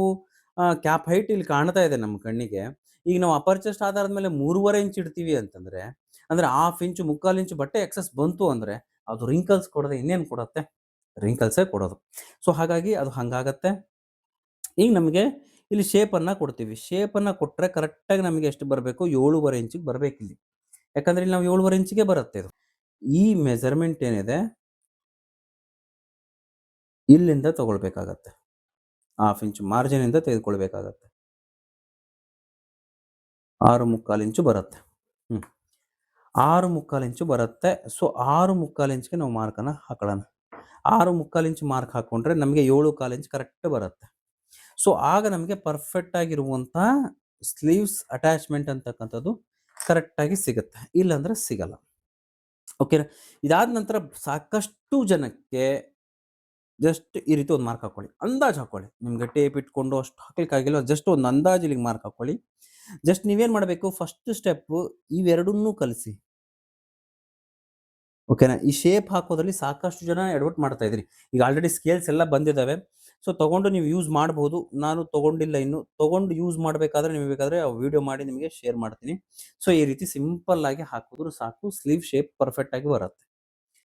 ಕ್ಯಾಪ್ ಹೈಟ್ ಇಲ್ಲಿ ಕಾಣ್ತಾ ಇದೆ ನಮ್ಮ ಕಣ್ಣಿಗೆ. ಈಗ ನಾವು ಅಪರ್ ಚೆಸ್ಟ್ ಆಧಾರದ ಮೇಲೆ ಮೂರುವರೆ ಇಂಚ್ ಇಡ್ತೀವಿ ಅಂತಂದ್ರೆ, ಅಂದ್ರೆ ಹಾಫ್ ಇಂಚು ಮುಕ್ಕಾಲು ಇಂಚು ಬಟ್ಟೆ ಎಕ್ಸಸ್ ಬಂತು ಅಂದ್ರೆ, ಅದು ರಿಂಕಲ್ಸ್ ಕೊಡದೆ ಇನ್ನೇನು ಕೊಡುತ್ತೆ? ರಿಂಕಲ್ಸೇ ಕೊಡೋದು. ಸೊ ಹಾಗಾಗಿ ಅದು ಹಂಗಾಗತ್ತೆ. ಈಗ ನಮಗೆ ಇಲ್ಲಿ ಶೇಪನ್ನು ಕೊಡ್ತೀವಿ. ಶೇಪನ್ನು ಕೊಟ್ಟರೆ ಕರೆಕ್ಟಾಗಿ ನಮಗೆ ಎಷ್ಟು ಬರಬೇಕು? ಏಳುವರೆ ಇಂಚಿಗೆ ಬರಬೇಕು ಇಲ್ಲಿ. ಯಾಕಂದ್ರೆ ಇಲ್ಲಿ ನಾವು ಏಳುವರೆ ಇಂಚಿಗೆ ಬರುತ್ತೆ ಇದು. ಈ ಮೆಜರ್ಮೆಂಟ್ ಏನಿದೆ? ಇಲ್ಲಿಂದ ತಗೊಳ್ಬೇಕಾಗತ್ತೆ. ಹಾಫ್ ಇಂಚು ಮಾರ್ಜಿನಿಂದ ತೆಗೆದುಕೊಳ್ಬೇಕಾಗತ್ತೆ. ಆರು ಮುಕ್ಕಾಲು ಇಂಚು ಬರುತ್ತೆ. ಹ್ಞೂ ಆರು ಮುಕ್ಕಾಲು ಇಂಚು ಬರುತ್ತೆ. ಸೊ ಆರು ಮುಕ್ಕಾಲು ಇಂಚ್ಗೆ ನಾವು ಮಾರ್ಕನ್ನು ಹಾಕೊಳ್ಳೋಣ. ಆರು ಮುಕ್ಕಾಲು ಇಂಚು ಮಾರ್ಕ್ ಹಾಕೊಂಡ್ರೆ ನಮಗೆ ಏಳು ಕಾಲು ಇಂಚ್ ಕರೆಕ್ಟ್ ಬರುತ್ತೆ. ಸೊ, ಆಗ ನಮಗೆ ಪರ್ಫೆಕ್ಟ್ ಆಗಿರುವಂತಹ ಸ್ಲೀವ್ಸ್ ಅಟ್ಯಾಚ್ಮೆಂಟ್ ಅಂತಕ್ಕಂಥದ್ದು ಕರೆಕ್ಟಾಗಿ ಸಿಗುತ್ತೆ. ಇಲ್ಲಾಂದ್ರೆ ಸಿಗಲ್ಲ. ಓಕೆನಾ ಇದಾದ ನಂತರ ಸಾಕಷ್ಟು ಜನಕ್ಕೆ ಜಸ್ಟ್ ಈ ರೀತಿ ಒಂದು ಮಾರ್ಕ್ ಹಾಕೊಳ್ಳಿ ಅಂದಾಜು ಹಾಕೊಳ್ಳಿ ನಿಮ್ಗೆ ಟೇಪ್ ಇಟ್ಕೊಂಡು ಅಷ್ಟು ಹಾಕ್ಲಿಕ್ಕಾಗಿಲ್ಲ ಜಸ್ಟ್ ಒಂದು ಅಂದಾಜು ಇಲ್ಲಿಗೆ ಮಾರ್ಕ್ ಹಾಕೊಳ್ಳಿ ಜಸ್ಟ್ ನೀವೇನು ಮಾಡಬೇಕು? ಫಸ್ಟ್ ಸ್ಟೆಪ್ ಇವೆರಡನ್ನೂ ಕಲಿಸಿ. ಓಕೆನಾ ಈ ಶೇಪ್ ಹಾಕೋದ್ರಲ್ಲಿ ಸಾಕಷ್ಟು ಜನ ಎಡವಟ್ ಮಾಡ್ತಾ ಇದ್ರಿ ಈಗ ಆಲ್ರೆಡಿ ಸ್ಕೇಲ್ಸ್ ಎಲ್ಲ ಬಂದಿದ್ದಾವೆ. ಸೊ ತಗೊಂಡು ನೀವು ಯೂಸ್ ಮಾಡಬಹುದು ನಾನು ತಗೊಂಡಿಲ್ಲ ಇನ್ನು. ತಗೊಂಡು ಯೂಸ್ ಮಾಡಬೇಕಾದ್ರೆ ನಿಮಗೆ ಬೇಕಾದ್ರೆ ವಿಡಿಯೋ ಮಾಡಿ ನಿಮಗೆ ಶೇರ್ ಮಾಡ್ತೀನಿ. ಸೊ ಈ ರೀತಿ ಸಿಂಪಲ್ ಆಗಿ ಹಾಕಿದ್ರು ಸಾಕು. ಸ್ಲೀವ್ ಶೇಪ್ ಪರ್ಫೆಕ್ಟ್ ಆಗಿ ಬರುತ್ತೆ.